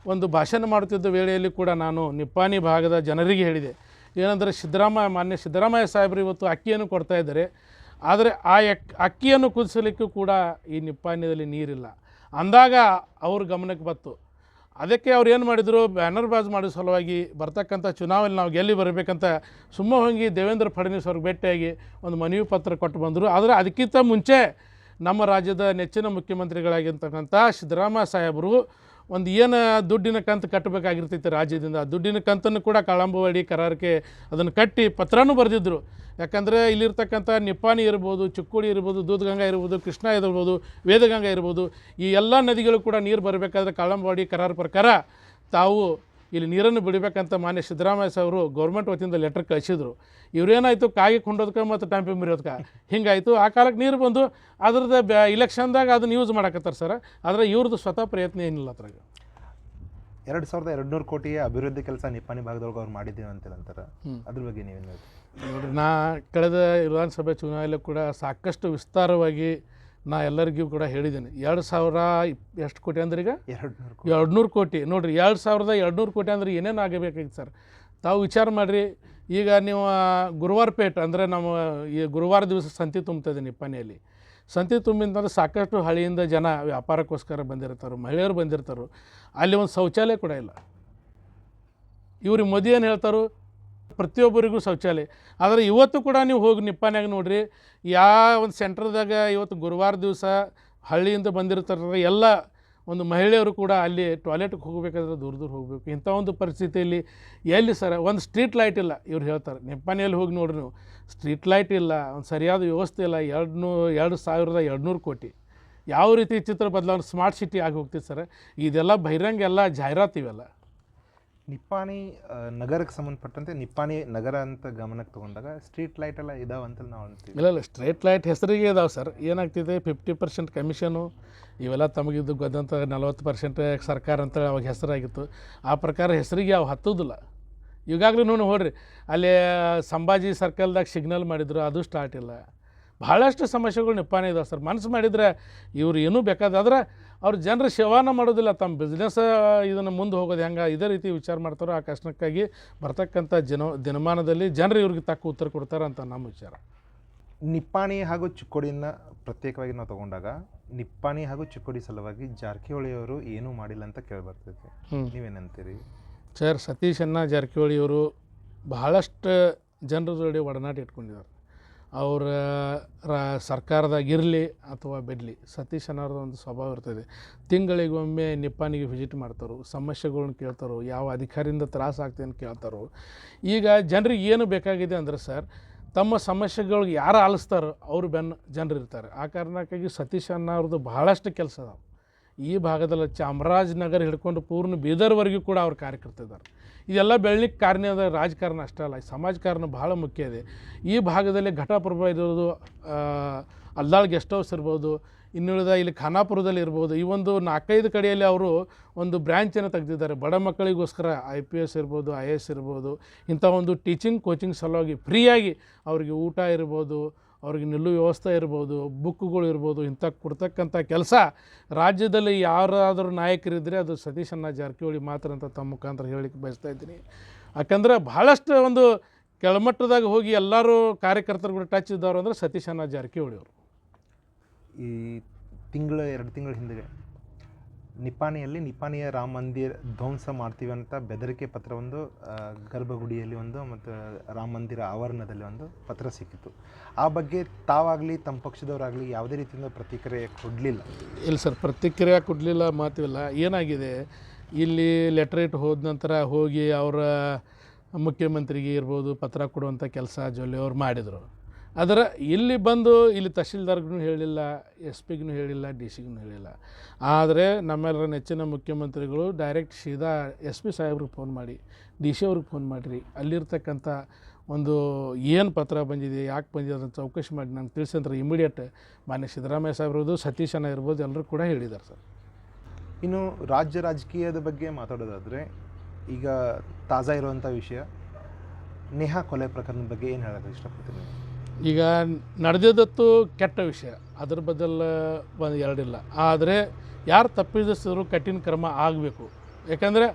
Speaker 2: ಒಂದು ಭಾಷಣ ಮಾಡುತ್ತಿದ್ದ ವೇಳೆಯಲ್ಲಿ ಕೂಡ ನಾನು ನಿಪ್ಪಾಣಿ ಭಾಗದ ಜನರಿಗೆ ಹೇಳಿದೆ. ಏನಂದರೆ ಸಿದ್ದರಾಮಯ್ಯ ಮಾನ್ಯ ಸಿದ್ದರಾಮಯ್ಯ ಸಾಹೇಬರು ಇವತ್ತು ಅಕ್ಕಿಯನ್ನು ಕೊಡ್ತಾ ಇದ್ದಾರೆ. ಆದರೆ ಆ ಅಕ್ಕಿಯನ್ನು ಕುದಿಸಲಿಕ್ಕೂ ಕೂಡ ಈ ನಿಪ್ಪಾಣ್ಯದಲ್ಲಿ ನೀರಿಲ್ಲ. ಅಂದಾಗ ಅವ್ರ ಗಮನಕ್ಕೆ ಬಂತು. ಅದಕ್ಕೆ ಅವ್ರು ಏನು ಮಾಡಿದರು? ಬ್ಯಾನರ್ ಬಾಜ್ ಮಾಡೋ ಸಲುವಾಗಿ ಬರ್ತಕ್ಕಂಥ ಚುನಾವಣೆ ನಾವು ಗೆಲ್ಲಿ ಬರಬೇಕಂತ ಸುಮ್ಮ ಹೋಗಿ ದೇವೇಂದ್ರ ಫಡ್ನವೀಸ್ ಅವ್ರಿಗೆ ಭೇಟಿಯಾಗಿ ಒಂದು ಮನವಿ ಪತ್ರ ಕೊಟ್ಟು ಬಂದರು. ಆದರೆ ಅದಕ್ಕಿಂತ ಮುಂಚೆ ನಮ್ಮ ರಾಜ್ಯದ ನೆಚ್ಚಿನ ಮುಖ್ಯಮಂತ್ರಿಗಳಾಗಿರ್ತಕ್ಕಂಥ ಸಿದ್ದರಾಮಯ್ಯ ಸಾಹೇಬರು ಒಂದು ಏನು ದುಡ್ಡಿನ ಕಂತು ಕಟ್ಟಬೇಕಾಗಿರ್ತೈತೆ ರಾಜ್ಯದಿಂದ, ಆ ದುಡ್ಡಿನ ಕಂತನ್ನು ಕೂಡ ಕಳಂಬವಾಡಿ ಕರಾರಕ್ಕೆ ಅದನ್ನು ಕಟ್ಟಿ ಪತ್ರನೂ ಬರೆದಿದ್ದರು ಯಾಕಂದರೆ ಇಲ್ಲಿರ್ತಕ್ಕಂಥ ನಿಪ್ಪಾನಿ ಇರ್ಬೋದು, ಚಿಕ್ಕೋಡಿ ಇರ್ಬೋದು, ದೂದ್ಗಂಗಾ ಇರ್ಬೋದು, ಕೃಷ್ಣ ಇರ್ಬೋದು, ವೇದಗಂಗಾ ಇರ್ಬೋದು, ಈ ಎಲ್ಲ ನದಿಗಳು ಕೂಡ ನೀರು ಬರಬೇಕಾದ್ರೆ ಕಳಂಬವಾಡಿ ಕರಾರ ಪ್ರಕಾರ ತಾವು ಇಲ್ಲಿ ನೀರನ್ನು ಬಿಡಬೇಕಂತ ಮಾನ್ಯ ಸಿದ್ದರಾಮಯ್ಯ ಸಾವರು ಗೌರ್ಮೆಂಟ್ ವತಿಯಿಂದ ಲೆಟರ್ ಕಳಿಸಿದ್ರು. ಇವ್ರೇನಾಯಿತು ಕಾಯಿ ಕೊಂಡೋದಕ್ಕೆ ಮತ್ತು ಟಂಪಿ ಮುರಿಯೋದಕ್ಕೆ ಹಿಂಗಾಯಿತು. ಆ ಕಾಲಕ್ಕೆ ನೀರು ಬಂದು ಅದ್ರದ್ದು ಬ್ಯಾ ಇಲೆಕ್ಷನ್ದಾಗ ಅದನ್ನ ಯೂಸ್ ಮಾಡಕತ್ತಾರೆ ಸರ್. ಆದರೆ ಇವ್ರದ್ದು ಸ್ವತಃ ಪ್ರಯತ್ನ ಏನಿಲ್ಲ ಅದ್ರಾಗ.
Speaker 1: ಎರಡು ಸಾವಿರದ ಎರಡು ನೂರು ಕೋಟಿಯ ಅಭಿವೃದ್ಧಿ ಕೆಲಸ ನಿಪ್ಪಾಣಿ ಭಾಗದೊಳಗೆ ಅವ್ರು ಮಾಡಿದ್ದೀವಿ ಅಂತ ಅಂತಾರೆ. ಅದ್ರ ಬಗ್ಗೆ ನೀವೇನು ನೋಡಿ
Speaker 2: ನೋಡ್ರಿ ನಾ ಕಳೆದ ವಿಧಾನಸಭೆ ಚುನಾವಣೆಯಲ್ಲೂ ಕೂಡ ಸಾಕಷ್ಟು ವಿಸ್ತಾರವಾಗಿ ನಾ ಎಲ್ಲರಿಗೂ ಕೂಡ ಹೇಳಿದ್ದೀನಿ ಎರಡು ಸಾವಿರ ಎಷ್ಟು ಕೋಟಿ ಅಂದ್ರೆ ಈಗ?
Speaker 1: ಎರಡು ನೂರು ಕೋಟಿ.
Speaker 2: ಎರಡು ನೂರು ಕೋಟಿ. ನೋಡಿರಿ ಎರಡು ಸಾವಿರದ ಎರಡು ನೂರು ಕೋಟಿ ಅಂದ್ರೆ ಏನೇನು ಆಗಬೇಕಾಗಿತ್ತು ಸರ್? ತಾವು ವಿಚಾರ ಮಾಡಿರಿ ಈಗ ನೀವು ಗುರುವಾರಪೇಟ್ ಗುರುವಾರ ಪೇಟ್ ಅಂದರೆ ನಮ್ಮ ಈ ಗುರುವಾರ ದಿವಸ ಸಂತಿ ತುಂಬ್ತದೆ ನಿಪ್ಪನೆಯಲ್ಲಿ ಸಂತಿ ತುಂಬಿಂತಂದ್ರೆ ಸಾಕಷ್ಟು ಹಳ್ಳಿಯಿಂದ ಜನ ವ್ಯಾಪಾರಕ್ಕೋಸ್ಕರ ಬಂದಿರ್ತಾರೆ ಮಹಿಳೆಯರು ಬಂದಿರ್ತಾರೆ. ಅಲ್ಲಿ ಒಂದು ಶೌಚಾಲಯ ಕೂಡ ಇಲ್ಲ. ಇವ್ರಿಗೆ ಮೋದಿ ಏನು ಹೇಳ್ತಾರೋ? ಪ್ರತಿಯೊಬ್ಬರಿಗೂ ಶೌಚಾಲಯ. ಆದರೆ ಇವತ್ತು ಕೂಡ ನೀವು ಹೋಗಿ ನಿಪ್ಪಾನ್ಯಾಗ ನೋಡ್ರಿ ಯಾವ ಒಂದು ಸೆಂಟ್ರದಾಗ ಇವತ್ತು ಗುರುವಾರ ದಿವಸ ಹಳ್ಳಿಯಿಂದ ಬಂದಿರ್ತಾರೆ ಎಲ್ಲ ಒಂದು ಮಹಿಳೆಯರು ಕೂಡ ಅಲ್ಲಿ ಟಾಯ್ಲೆಟ್ಗೆ ಹೋಗಬೇಕಾದ್ರೆ ದೂರ ದೂರ ಹೋಗಬೇಕು. ಇಂಥ ಒಂದು ಪರಿಸ್ಥಿತಿಯಲ್ಲಿ ಎಲ್ಲಿ ಸರ್, ಒಂದು ಸ್ಟ್ರೀಟ್ ಲೈಟ್ ಇಲ್ಲ, ಇವ್ರು ಹೇಳ್ತಾರೆ. ನಿಪ್ಪಾನೆಯಲ್ಲಿ ಹೋಗಿ ನೋಡ್ರಿ ನೀವು, ಸ್ಟ್ರೀಟ್ ಲೈಟ್ ಇಲ್ಲ, ಒಂದು ಸರಿಯಾದ ವ್ಯವಸ್ಥೆ ಇಲ್ಲ ಎರಡು ನೂ ಎರಡು ಸಾವಿರದ ಎರಡುನೂರು ಕೋಟಿ. ಯಾವ ರೀತಿ ಚಿತ್ರ ಬದಲಾವಣೆ, ಸ್ಮಾರ್ಟ್ ಸಿಟಿ ಆಗಿ ಹೋಗ್ತಿತ್ತು ಸರ್, ಇದೆಲ್ಲ ಬಹಿರಂಗ ಎಲ್ಲ ಜಾಹೀರಾತು ಇವೆಲ್ಲ.
Speaker 1: ನಿಪ್ಪಾಣಿ ನಗರಕ್ಕೆ ಸಂಬಂಧಪಟ್ಟಂತೆ ನಿಪ್ಪಾಣಿ ನಗರ ಅಂತ ಗಮನಕ್ಕೆ ತಗೊಂಡಾಗ ಸ್ಟ್ರೀಟ್ ಲೈಟ್ ಎಲ್ಲ ಇದಾವೆ ಅಂತ ನಾವು ಅಂತೀವಿ.
Speaker 2: ಇಲ್ಲ ಇಲ್ಲ, ಸ್ಟ್ರೀಟ್ ಲೈಟ್ ಹೆಸರಿಗೆ ಇದಾವೆ ಸರ್. ಏನಾಗ್ತಿದೆ ಫಿಫ್ಟಿ ಪರ್ಸೆಂಟ್ ಕಮಿಷನು, ಇವೆಲ್ಲ ತಮಗಿದ್ದು ಗೊತ್ತಂತ ನಲ್ವತ್ತು ಪರ್ಸೆಂಟ್ ಸರ್ಕಾರ ಅಂತ ಅವಾಗ ಹೆಸರಾಗಿತ್ತು. ಆ ಪ್ರಕಾರ ಹೆಸರಿಗೆ ಅವು ಹತ್ತೋದಿಲ್ಲ. ಈಗಾಗಲೂ ನೋಡಿ, ನೋಡ್ರಿ, ಅಲ್ಲಿ ಸಂಭಾಜಿ ಸರ್ಕಲ್ದಾಗ ಸಿಗ್ನಲ್ ಮಾಡಿದ್ರು, ಅದು ಸ್ಟಾರ್ಟ್ ಇಲ್ಲ. ಭಾಳಷ್ಟು ಸಮಸ್ಯೆಗಳು ನಿಪ್ಪಾನೆ ಇದಾವೆ ಸರ್. ಮನಸ್ಸು ಮಾಡಿದರೆ ಇವರು ಏನೂ ಬೇಕಾದ್ರೆ ಅವ್ರು ಜನರ ಸೇವಾನ ಮಾಡೋದಿಲ್ಲ. ತಮ್ಮ ಬಿಸ್ನೆಸ್ ಇದನ್ನು ಮುಂದೆ ಹೋಗೋದು ಹೆಂಗೆ? ಇದೇ ರೀತಿ ವಿಚಾರ ಮಾಡ್ತಾರೋ ಆ ಕಷ್ಟಕ್ಕಾಗಿ ಬರ್ತಕ್ಕಂಥ ಜನ ದಿನಮಾನದಲ್ಲಿ ಜನರು ಇವ್ರಿಗೆ ತಕ್ಕ ಉತ್ತರ ಕೊಡ್ತಾರೆ ಅಂತ ನಮ್ಮ ವಿಚಾರ.
Speaker 1: ನಿಪ್ಪಾಣಿ ಹಾಗೂ ಚಿಕ್ಕೋಡಿನ ಪ್ರತ್ಯೇಕವಾಗಿ ನಾವು ತಗೊಂಡಾಗ ನಿಪ್ಪಾಣಿ ಹಾಗೂ ಚಿಕ್ಕೋಡಿ ಸಲುವಾಗಿ ಜಾರಕಿಹೊಳಿಯವರು ಏನೂ ಮಾಡಿಲ್ಲ ಅಂತ ಕೇಳಿಬರ್ತೈತೆ ನೀವೇನಂತೀರಿ
Speaker 2: ಸರ್ ಸತೀಶ್ ಅಣ್ಣ ಜಾರಕಿಹೊಳಿಯವರು ಬಹಳಷ್ಟು ಜನರ ಜೊತೆ ಒಡನಾಟ ಇಟ್ಕೊಂಡಿದ್ದಾರೆ. ಅವರ, ರಾ, ಸರ್ಕಾರದಾಗಿರಲಿ ಅಥವಾ ಬಿಡಲಿ, ಸತೀಶ್ ಅನ್ನೋರ್ದು ಒಂದು ಸ್ವಭಾವ ಇರ್ತದೆ. ತಿಂಗಳಿಗೊಮ್ಮೆ ನಿಪ್ಪಾನಿಗೆ ವಿಸಿಟ್ ಮಾಡ್ತಾರೋ, ಸಮಸ್ಯೆಗಳ್ನ ಕೇಳ್ತಾರೋ, ಯಾವ ಅಧಿಕಾರಿಯಿಂದ ತ್ರಾಸ ಆಗ್ತದೆ ಅಂತ ಕೇಳ್ತಾರೋ. ಈಗ ಜನರಿಗೆ ಏನು ಬೇಕಾಗಿದೆ ಅಂದರೆ ಸರ್, ತಮ್ಮ ಸಮಸ್ಯೆಗಳಿಗೆ ಯಾರು ಆಲಿಸ್ತಾರೋ ಅವರು ಬೆನ್ನು ಜನರು ಇರ್ತಾರೆ. ಆ ಕಾರಣಕ್ಕಾಗಿ ಸತೀಶ್ ಅನ್ನೋರ್ದು ಬಹಳಷ್ಟು ಕೆಲಸ ಅದಾವೆ. ಈ ಭಾಗದಲ್ಲಿ ಚಾಮರಾಜನಗರ ಹಿಡ್ಕೊಂಡು ಪೂರ್ಣ ಬೀದರ್ವರೆಗೂ ಕೂಡ ಅವ್ರು ಕಾರ್ಯಕರ್ತ ಇದ್ದಾರೆ. ಇದೆಲ್ಲ ಬೆಳಲಿಕ್ಕೆ ಕಾರಣದ ರಾಜಕಾರಣ ಅಷ್ಟೇ ಅಲ್ಲ, ಈ ಸಮಾಜಕಾರಣ ಬಹಳ ಮುಖ್ಯ ಇದೆ. ಈ ಭಾಗದಲ್ಲಿ ಘಟಪ್ರಭ ಇರೋದು ಅಲ್ದಾಳ್ ಗೆಸ್ಟ್ ಹೌಸ್ ಇರ್ಬೋದು, ಇನ್ನುಳಿದ ಇಲ್ಲಿ ಖಾನಾಪುರದಲ್ಲಿ ಇರ್ಬೋದು, ಈ ಒಂದು ನಾಲ್ಕೈದು ಕಡೆಯಲ್ಲಿ ಅವರು ಒಂದು ಬ್ರ್ಯಾಂಚನ್ನು ತೆಗೆದಿದ್ದಾರೆ. ಬಡ ಮಕ್ಕಳಿಗೋಸ್ಕರ ಐ ಪಿ ಎಸ್ ಇರ್ಬೋದು, ಐ ಎ ಎಸ್ ಇರ್ಬೋದು, ಇಂಥ ಒಂದು ಟೀಚಿಂಗ್, ಕೋಚಿಂಗ್ ಸಲುವಾಗಿ ಫ್ರೀಯಾಗಿ ಅವರಿಗೆ ಊಟ ಇರ್ಬೋದು ಅವ್ರಿಗೆ ನಿಲ್ಲುವ ವ್ಯವಸ್ಥೆ ಇರ್ಬೋದು ಬುಕ್ಗಳು ಇರ್ಬೋದು, ಇಂಥ ಕೊಡ್ತಕ್ಕಂಥ ಕೆಲಸ ರಾಜ್ಯದಲ್ಲಿ ಯಾರಾದರೂ ನಾಯಕರಿದ್ದರೆ ಅದು ಸತೀಶ್ ಅಣ್ಣ ಜಾರಕಿಹೊಳಿ ಮಾತ್ರ ಅಂತ ತಮ್ಮ ಮುಖಾಂತರ ಹೇಳಲಿಕ್ಕೆ ಬಯಸ್ತಾ ಇದ್ದೀನಿ. ಯಾಕಂದರೆ ಭಾಳಷ್ಟು ಒಂದು ಕೆಳಮಟ್ಟದಾಗ ಹೋಗಿ ಎಲ್ಲರೂ ಕಾರ್ಯಕರ್ತರು ಕೂಡ ಟಚ್ ಇದ್ದವರು ಅಂದರೆ ಸತೀಶ್ ಅಣ್ಣ ಜಾರಕಿಹೊಳಿ ಅವರು
Speaker 1: ಈ ತಿಂಗಳ, ಎರಡು ತಿಂಗಳ ಹಿಂದೆ ನಿಪಾಣಿಯಲ್ಲಿ ನಿಪಾಣಿಯ ರಾಮ ಮಂದಿರ ಧ್ವಂಸ ಮಾಡ್ತೀವಿ ಅಂತ ಬೆದರಿಕೆ ಪತ್ರ ಒಂದು ಗರ್ಭಗುಡಿಯಲ್ಲಿ ಒಂದು ಮತ್ತು ರಾಮ ಮಂದಿರ ಆವರಣದಲ್ಲಿ ಒಂದು ಪತ್ರ ಸಿಕ್ಕಿತ್ತು. ಆ ಬಗ್ಗೆ ತಾವಾಗಲಿ, ತಮ್ಮ ಪಕ್ಷದವರಾಗಲಿ ಯಾವುದೇ ರೀತಿಯಿಂದ ಪ್ರತಿಕ್ರಿಯೆ ಕೊಡಲಿಲ್ಲ.
Speaker 2: ಇಲ್ಲ ಸರ್, ಪ್ರತಿಕ್ರಿಯೆ ಕೊಡಲಿಲ್ಲ ಮಾತಿಲ್ಲ. ಏನಾಗಿದೆ, ಇಲ್ಲಿ ಲೆಟ್ರೇಟ್ ಹೋದ ನಂತರ ಹೋಗಿ ಅವರ ಮುಖ್ಯಮಂತ್ರಿಗೆ ಇರ್ಬೋದು, ಪತ್ರ ಕೊಡುವಂಥ ಕೆಲಸ ಜೊಲ್ಲೆ ಅವ್ರು ಮಾಡಿದರು. ಆದರೆ ಇಲ್ಲಿ ಬಂದು ಇಲ್ಲಿ ತಹಶೀಲ್ದಾರ್ಗೂ ಹೇಳಿಲ್ಲ, ಎಸ್ ಪಿಗೂ ಹೇಳಿಲ್ಲ, ಡಿ ಸಿಗೂ ಹೇಳಿಲ್ಲ. ಆದರೆ ನಮ್ಮೆಲ್ಲರ ನೆಚ್ಚಿನ ಮುಖ್ಯಮಂತ್ರಿಗಳು ಡೈರೆಕ್ಟ್ ಸೀದಾ ಎಸ್ ಪಿ ಸಾಹೇಬ್ರಿಗೆ ಫೋನ್ ಮಾಡಿ, ಡಿ ಸಿ ಅವ್ರಿಗೆ ಫೋನ್ ಮಾಡಿರಿ. ಅಲ್ಲಿರ್ತಕ್ಕಂಥ ಒಂದು ಏನು ಪತ್ರ ಬಂದಿದೆ, ಯಾಕೆ ಬಂದಿದೆ ಅದನ್ನು ಚೌಕಶಿ ಮಾಡಿ ನಾನು ತಿಳಿಸಂದ್ರೆ ಇಮಿಡಿಯೇಟ್ ಮಾನ್ಯ ಸಿದ್ದರಾಮಯ್ಯ ಸಾಹೇಬ್ರದ್ದು ಸತೀಶ್ ಅಣ್ಣ ಇರ್ಬೋದು ಎಲ್ಲರೂ ಕೂಡ ಹೇಳಿದ್ದಾರೆ ಸರ್.
Speaker 1: ಇನ್ನು ರಾಜ್ಯ ರಾಜಕೀಯದ ಬಗ್ಗೆ ಮಾತಾಡೋದಾದರೆ ಈಗ ತಾಜಾ ಇರುವಂಥ ವಿಷಯ, ನೇಹಾ ಕೊಲೆ ಪ್ರಕರಣದ ಬಗ್ಗೆ ಏನು ಹೇಳೋಕ್ಕೆ ಇಷ್ಟಪಡ್ತೀನಿ
Speaker 2: ಈಗ ನಡೆದಿದ್ದತ್ತು ಕೆಟ್ಟ ವಿಷಯ. ಅದ್ರ ಬದಲು ಒಂದು ಎರಡಿಲ್ಲ. ಆದರೆ ಯಾರು ತಪ್ಪಿಸಿದ್ರು ಕಠಿಣ ಕ್ರಮ ಆಗಬೇಕು. ಯಾಕಂದರೆ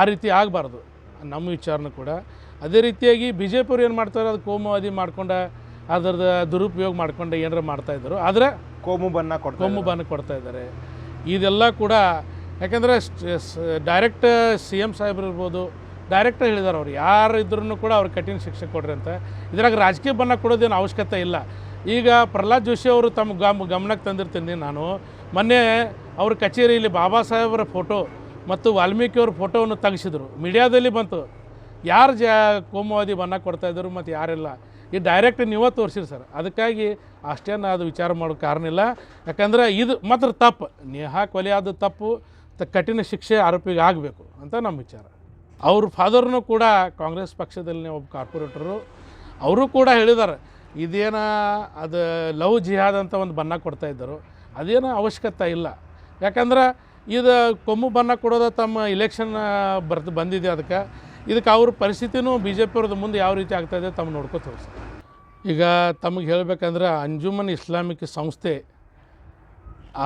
Speaker 2: ಆ ರೀತಿ ಆಗಬಾರ್ದು. ನಮ್ಮ ವಿಚಾರನೂ ಕೂಡ. ಅದೇ ರೀತಿಯಾಗಿ ಬಿ ಜೆ ಪಿಯವ್ರು ಏನು ಮಾಡ್ತಾರೆ? ಅದು ಕೋಮುವಾದಿ ಮಾಡ್ಕೊಂಡ ಅದರದ ದುರುಪಯೋಗ ಮಾಡ್ಕೊಂಡು ಏನಾರ ಮಾಡ್ತಾಯಿದ್ರು ಆದರೆ
Speaker 1: ಕೋಮು ಬನ್ನ ಕೊಡ್ತಾ
Speaker 2: ಕೋಮು ಬನ್ನ ಕೊಡ್ತಾ ಇದ್ದಾರೆ. ಇದೆಲ್ಲ ಕೂಡ ಯಾಕಂದರೆ ಡೈರೆಕ್ಟ್ ಸಿ ಎಂ ಸಾಹೇಬ್ರು ಇರ್ಬೋದು ಡೈರೆಕ್ಟ್ ಹೇಳಿದಾರೆ ಅವ್ರು. ಯಾರು ಇದ್ರೂ ಕೂಡ ಅವ್ರು ಕಠಿಣ ಶಿಕ್ಷೆ ಕೊಡ್ರಿ ಅಂತ. ಇದ್ರಾಗ ರಾಜಕೀಯ ಬಣ್ಣ ಕೊಡೋದೇನು ಅವಶ್ಯಕತೆ ಇಲ್ಲ. ಈಗ ಪ್ರಹ್ಲಾದ್ ಜೋಶಿ ಅವರು ತಮ್ಮ ಗಮ್ ಗಮನಕ್ಕೆ ತಂದಿರ್ತೀನಿ ನಾನು. ಮೊನ್ನೆ ಅವ್ರ ಕಚೇರಿಯಲ್ಲಿ ಬಾಬಾ ಸಾಹೇಬರ ಫೋಟೋ ಮತ್ತು ವಾಲ್ಮೀಕಿ ಅವ್ರ ಫೋಟೋವನ್ನು ತೆಗೆಸಿದ್ರು. ಮೀಡಿಯಾದಲ್ಲಿ ಬಂತು. ಯಾರು ಜ, ಕೋಮುವಾದಿ ಬಣ್ಣ ಕೊಡ್ತಾಯಿದ್ರು ಮತ್ತು ಯಾರೆಲ್ಲ. ಈ ಡೈರೆಕ್ಟ್ ನೀವೇ ತೋರಿಸಿರಿ ಸರ್. ಅದಕ್ಕಾಗಿ ಅಷ್ಟೇನು ಅದು ವಿಚಾರ ಮಾಡೋ ಕಾರಣ ಇಲ್ಲ. ಯಾಕಂದ್ರೆ ಇದು ಮಾತ್ರ ತಪ್ಪು. ನೇಹಾ ಕೊಲೆ ತಪ್ಪು. ಕಠಿಣ ಶಿಕ್ಷೆ ಆರೋಪಿಗೆ ಆಗಬೇಕು ಅಂತ ನಮ್ಮ ವಿಚಾರ. ಅವ್ರ ಫಾದರ್ನು ಕೂಡ ಕಾಂಗ್ರೆಸ್ ಪಕ್ಷದಲ್ಲಿ ಒಬ್ಬ ಕಾರ್ಪೊರೇಟರು. ಅವರು ಕೂಡ ಹೇಳಿದ್ದಾರೆ, ಇದೇನ ಅದು ಲವ್ ಜಿಹಾದ್ ಅಂತ ಒಂದು ಬಣ್ಣ ಕೊಡ್ತಾ ಇದ್ದರು. ಅದೇನು ಅವಶ್ಯಕತೆ ಇಲ್ಲ. ಯಾಕಂದ್ರೆ ಇದು ಕೊಮ್ಮು ಬಣ್ಣ ಕೊಡೋದು ತಮ್ಮ ಇಲೆಕ್ಷನ್ ಬರ್ತ ಬಂದಿದೆ ಅದಕ್ಕೆ. ಇದಕ್ಕೆ ಅವ್ರ ಪರಿಸ್ಥಿತಿನೂ ಬಿ ಜೆ ಪಿಯವ್ರದ್ದು ಮುಂದೆ ಯಾವ ರೀತಿ ಆಗ್ತಾಯಿದೆ ತಮ್ಮ ನೋಡ್ಕೊತ ಈಗ ತಮಗೆ ಹೇಳಬೇಕಂದ್ರೆ ಅಂಜುಮನ್ ಇಸ್ಲಾಮಿಕ್ ಸಂಸ್ಥೆ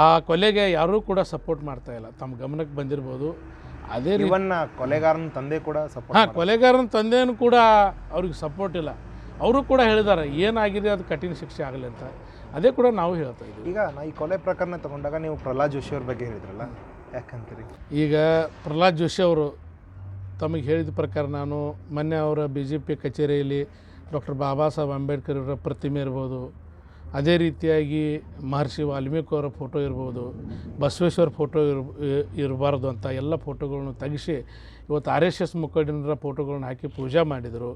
Speaker 2: ಆ ಕೊಲೆಗೆ ಯಾರೂ ಕೂಡ ಸಪೋರ್ಟ್ ಮಾಡ್ತಾಯಿಲ್ಲ ತಮ್ಮ ಗಮನಕ್ಕೆ ಬಂದಿರ್ಬೋದು. ಅದೇ
Speaker 1: ಇವನ್ನ ಕೊಲೆಗಾರನ ತಂದೆ ಕೂಡ
Speaker 2: ಹಾಂ
Speaker 1: ಸಪೋರ್ಟ್
Speaker 2: ಕೊಲೆಗಾರನ ತಂದೆಯೂ ಕೂಡ ಅವ್ರಿಗೆ ಸಪೋರ್ಟ್ ಇಲ್ಲ. ಅವರು ಕೂಡ ಹೇಳಿದ್ದಾರೆ ಏನಾಗಿದೆ ಅದು ಕಠಿಣ ಶಿಕ್ಷೆ ಆಗಲಿ ಅಂತ. ಅದೇ ಕೂಡ ನಾವು ಹೇಳ್ತಾ ಇದ್ದೀವಿ.
Speaker 1: ಈಗ ನಾ ಈ ಕೊಲೆ ಪ್ರಕರಣ ತಗೊಂಡಾಗ ನೀವು ಪ್ರಹ್ಲಾದ್ ಜೋಶಿ ಅವ್ರ ಬಗ್ಗೆ ಹೇಳಿದ್ರಲ್ಲ ಯಾಕಂತೀರಿ?
Speaker 2: ಈಗ ಪ್ರಹ್ಲಾದ್ ಜೋಶಿ ಅವರು ತಮಗೆ ಹೇಳಿದ ಪ್ರಕಾರ ನಾನು ಮೊನ್ನೆ ಅವರ ಬಿ ಜೆ ಪಿ ಕಚೇರಿಯಲ್ಲಿ ಡಾಕ್ಟರ್ ಬಾಬಾ ಸಾಹೇಬ್ ಅಂಬೇಡ್ಕರ್ ಅವರ ಪ್ರತಿಮೆ ಇರ್ಬೋದು ಅದೇ ರೀತಿಯಾಗಿ ಮಹರ್ಷಿ ವಾಲ್ಮೀಕಿ ಅವರ ಫೋಟೋ ಇರ್ಬೋದು ಬಸವೇಶ್ವರ ಫೋಟೋ ಇರ್ ಇರಬಾರ್ದು ಅಂತ ಎಲ್ಲ ಫೋಟೋಗಳನ್ನು ತೆಗೆಸಿ ಇವತ್ತು ಆರ್ ಎಸ್ ಎಸ್ ಮುಖಂಡರ ಫೋಟೋಗಳನ್ನ ಹಾಕಿ ಪೂಜೆ ಮಾಡಿದರು.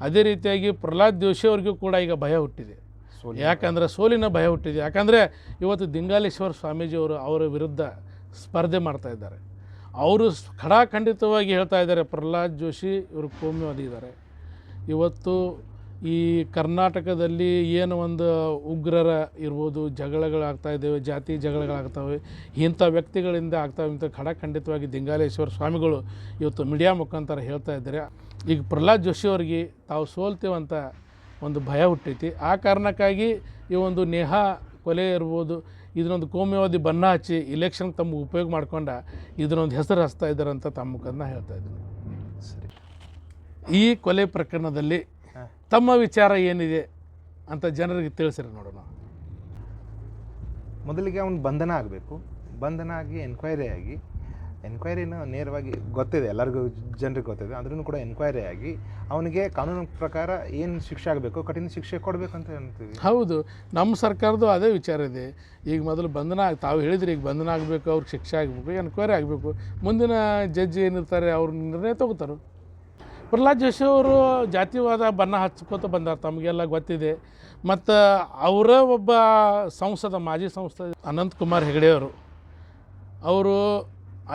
Speaker 2: ಅದೇ ರೀತಿಯಾಗಿ ಪ್ರಹ್ಲಾದ್ ಜೋಶಿ ಅವ್ರಿಗೂ ಕೂಡ ಈಗ ಭಯ ಹುಟ್ಟಿದೆ.
Speaker 1: ಯಾಕಂದರೆ
Speaker 2: ಯಾಕಂದ್ರೆ ಸೋಲಿನ ಭಯ ಹುಟ್ಟಿದೆ. ಯಾಕಂದರೆ ಇವತ್ತು ದಿಂಗಾಲೇಶ್ವರ ಸ್ವಾಮೀಜಿಯವರು ಅವರ ವಿರುದ್ಧ ಸ್ಪರ್ಧೆ ಮಾಡ್ತಾ ಇದ್ದಾರೆ. ಅವರು ಖಡಾಖಂಡಿತವಾಗಿ ಹೇಳ್ತಾ ಇದ್ದಾರೆ ಪ್ರಹ್ಲಾದ್ ಜೋಶಿ ಇವರು ಕೋಮ್ಯವಾದಿದ್ದಾರೆ ಇವತ್ತು ಈ ಕರ್ನಾಟಕದಲ್ಲಿ ಏನು ಒಂದು ಉಗ್ರರ ಇರ್ಬೋದು, ಜಗಳಗಳಾಗ್ತಾ ಇದ್ದಾವೆ, ಜಾತಿ ಜಗಳಗಳಾಗ್ತವೆ, ಇಂಥ ವ್ಯಕ್ತಿಗಳಿಂದ ಆಗ್ತಾವೆ ಇಂಥ ಖಡ ಖಂಡಿತವಾಗಿ ದಿಂಗಾಲೇಶ್ವರ ಸ್ವಾಮಿಗಳು ಇವತ್ತು ಮೀಡಿಯಾ ಮುಖಾಂತರ ಹೇಳ್ತಾ ಇದ್ದಾರೆ ಈಗ ಪ್ರಹ್ಲಾದ್ ಜೋಶಿ ಅವರಿಗೆ ತಾವು ಸೋಲ್ತೇವಂತ ಒಂದು ಭಯ ಹುಟ್ಟೈತಿ ಆ ಕಾರಣಕ್ಕಾಗಿ ಈ ಒಂದು ನೇಹಾ ಕೊಲೆ ಇರ್ಬೋದು, ಇದನ್ನೊಂದು ಕೋಮ್ಯವಾದಿ ಬಣ್ಣ ಹಚ್ಚಿ ಇಲೆಕ್ಷನ್ ತಮ್ಮ ಉಪಯೋಗ ಮಾಡ್ಕೊಂಡ ಇದನ್ನೊಂದು ಹೆಸರು ಹಚ್ತಾ ಇದ್ದಾರೆ ಅಂತ ತಮ್ಮ ಮುಖಾಂತರ ಹೇಳ್ತಾ ಇದ್ದೀನಿ
Speaker 1: ಸರಿ
Speaker 2: ಈ ಕೊಲೆ ಪ್ರಕರಣದಲ್ಲಿ. ತಮ್ಮ ವಿಚಾರ ಏನಿದೆ ಅಂತ ಜನರಿಗೆ ತಿಳಿಸಿರಿ ನೋಡೋಣ.
Speaker 1: ಮೊದಲಿಗೆ ಅವನು ಬಂಧನ ಆಗಬೇಕು. ಬಂಧನ ಆಗಿ ಎನ್ಕ್ವೈರಿ ಆಗಿ ಎನ್ಕ್ವೈರಿನ ನೇರವಾಗಿ ಗೊತ್ತಿದೆ ಎಲ್ಲರಿಗೂ ಜನರಿಗೆ ಗೊತ್ತಿದೆ. ಆದ್ರೂ ಕೂಡ ಎನ್ಕ್ವೈರಿ ಆಗಿ ಅವನಿಗೆ ಕಾನೂನು ಪ್ರಕಾರ ಏನು ಶಿಕ್ಷೆ ಆಗಬೇಕು ಕಠಿಣ ಶಿಕ್ಷೆ ಕೊಡಬೇಕು ಅಂತ ಅಂತೀವಿ.
Speaker 2: ಹೌದು ನಮ್ಮ ಸರ್ಕಾರದ್ದು ಅದೇ ವಿಚಾರ ಇದೆ. ಈಗ ಮೊದಲು ಬಂಧನ ಆಗಿ ತಾವು ಹೇಳಿದ್ರೆ ಈಗ ಬಂಧನ ಆಗಬೇಕು ಅವ್ರಿಗೆ ಶಿಕ್ಷೆ ಆಗಬೇಕು ಎನ್ಕ್ವೈರಿ ಆಗಬೇಕು. ಮುಂದಿನ ಜಡ್ಜ್ ಏನಿರ್ತಾರೆ ಅವ್ರ ನಿರ್ಣಯ ತಗೋತಾರೆ. ಪ್ರಹ್ಲಾದ್ ಜೋಶಿ ಅವರು ಜಾತಿವಾದ ಬಣ್ಣ ಹಚ್ಕೋತ ಬಂದಾರ, ತಮಗೆಲ್ಲ ಗೊತ್ತಿದೆ. ಮತ್ತು ಅವರ ಒಬ್ಬ ಸಂಸದ, ಮಾಜಿ ಸಂಸದ ಅನಂತ್ ಕುಮಾರ್ ಹೆಗಡೆಯವರು ಅವರು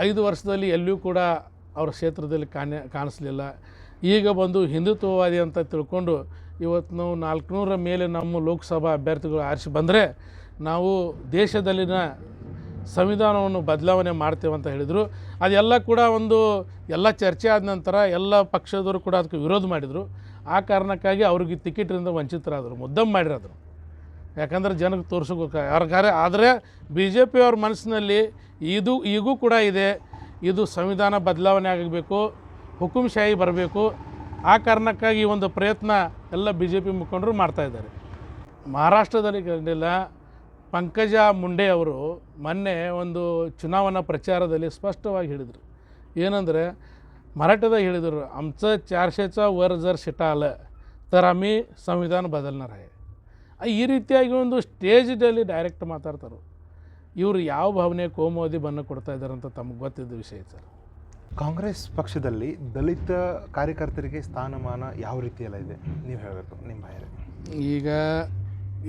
Speaker 2: ಐದು ವರ್ಷದಲ್ಲಿ ಎಲ್ಲಿಯೂ ಕೂಡ ಅವರ ಕ್ಷೇತ್ರದಲ್ಲಿ ಕಾಣ, ಕಾಣಿಸ್ಲಿಲ್ಲ. ಈಗ ಬಂದು ಹಿಂದುತ್ವವಾದಿ ಅಂತ ತಿಳ್ಕೊಂಡು ಇವತ್ತು ನಾವು ನಾಲ್ಕುನೂರ ಮೇಲೆ ನಮ್ಮ ಲೋಕಸಭಾ ಅಭ್ಯರ್ಥಿಗಳು ಆರಿಸಿ ಬಂದರೆ ನಾವು ದೇಶದಲ್ಲಿನ ಸಂವಿಧಾನವನ್ನು ಬದಲಾವಣೆ ಮಾಡ್ತೇವೆ ಅಂತ ಹೇಳಿದರು. ಅದೆಲ್ಲ ಕೂಡ ಒಂದು ಎಲ್ಲ ಚರ್ಚೆ ಆದ ನಂತರ ಎಲ್ಲ ಪಕ್ಷದವರು ಕೂಡ ಅದಕ್ಕೆ ವಿರೋಧ ಮಾಡಿದರು. ಆ ಕಾರಣಕ್ಕಾಗಿ ಅವ್ರಿಗೆ ಟಿಕೆಟ್ರಿಂದ ವಂಚಿತರಾದರು ಮುದ್ದಮ್ ಮಾಡಿರೋದು ಯಾಕಂದ್ರೆ ಜನಕ್ಕೆ ತೋರಿಸೋಕ ಯಾರಿಗಾರೆ ಆದರೆ ಬಿ ಜೆ ಪಿಯವ್ರ ಮನಸ್ಸಿನಲ್ಲಿ ಇದು, ಈಗೂ ಕೂಡ ಇದೆ. ಇದು ಸಂವಿಧಾನ ಬದಲಾವಣೆ ಆಗಬೇಕು ಹುಕುಂಶಾಹಿ ಬರಬೇಕು. ಆ ಕಾರಣಕ್ಕಾಗಿ ಒಂದು ಪ್ರಯತ್ನ ಎಲ್ಲ ಬಿ ಜೆ ಪಿ ಮುಖಂಡರು ಮಾಡ್ತಾಯಿದ್ದಾರೆ ಮಹಾರಾಷ್ಟ್ರದಲ್ಲಿ ಕಂಡಿಲ್ಲ ಪಂಕಜ ಮುಂಡೆ ಅವರು ಮೊನ್ನೆ ಒಂದು ಚುನಾವಣಾ ಪ್ರಚಾರದಲ್ಲಿ ಸ್ಪಷ್ಟವಾಗಿ ಹೇಳಿದರು. ಏನಂದರೆ ಮರಾಠದಾಗ ಹೇಳಿದರು आमचं ಚಾರ್ಶೆಚ ವರ್ ಜರ್ ಶಿಟಾಲ ತರ ಅಮಿ ಸಂವಿಧಾನ ಬದಲ್ನರ ಈ ರೀತಿಯಾಗಿ ಒಂದು ಸ್ಟೇಜ್ನಲ್ಲಿ ಡೈರೆಕ್ಟ್ ಮಾತಾಡ್ತಾರೆ. ಇವರು ಯಾವ ಭಾವನೆ ಕೋಮೋದಿ ಬಣ್ಣ ಕೊಡ್ತಾ ಇದ್ದಾರೆ ಅಂತ ತಮಗೆ ಗೊತ್ತಿದ್ದ ವಿಷಯ ಸರ್.
Speaker 1: ಕಾಂಗ್ರೆಸ್ ಪಕ್ಷದಲ್ಲಿ ದಲಿತ ಕಾರ್ಯಕರ್ತರಿಗೆ ಸ್ಥಾನಮಾನ ಯಾವ ರೀತಿಯಲ್ಲ ಇದೆ? ನೀವು ಹೇಳಬೇಕು ನಿಮ್ಮ ಹೇಳಿ
Speaker 2: ಈಗ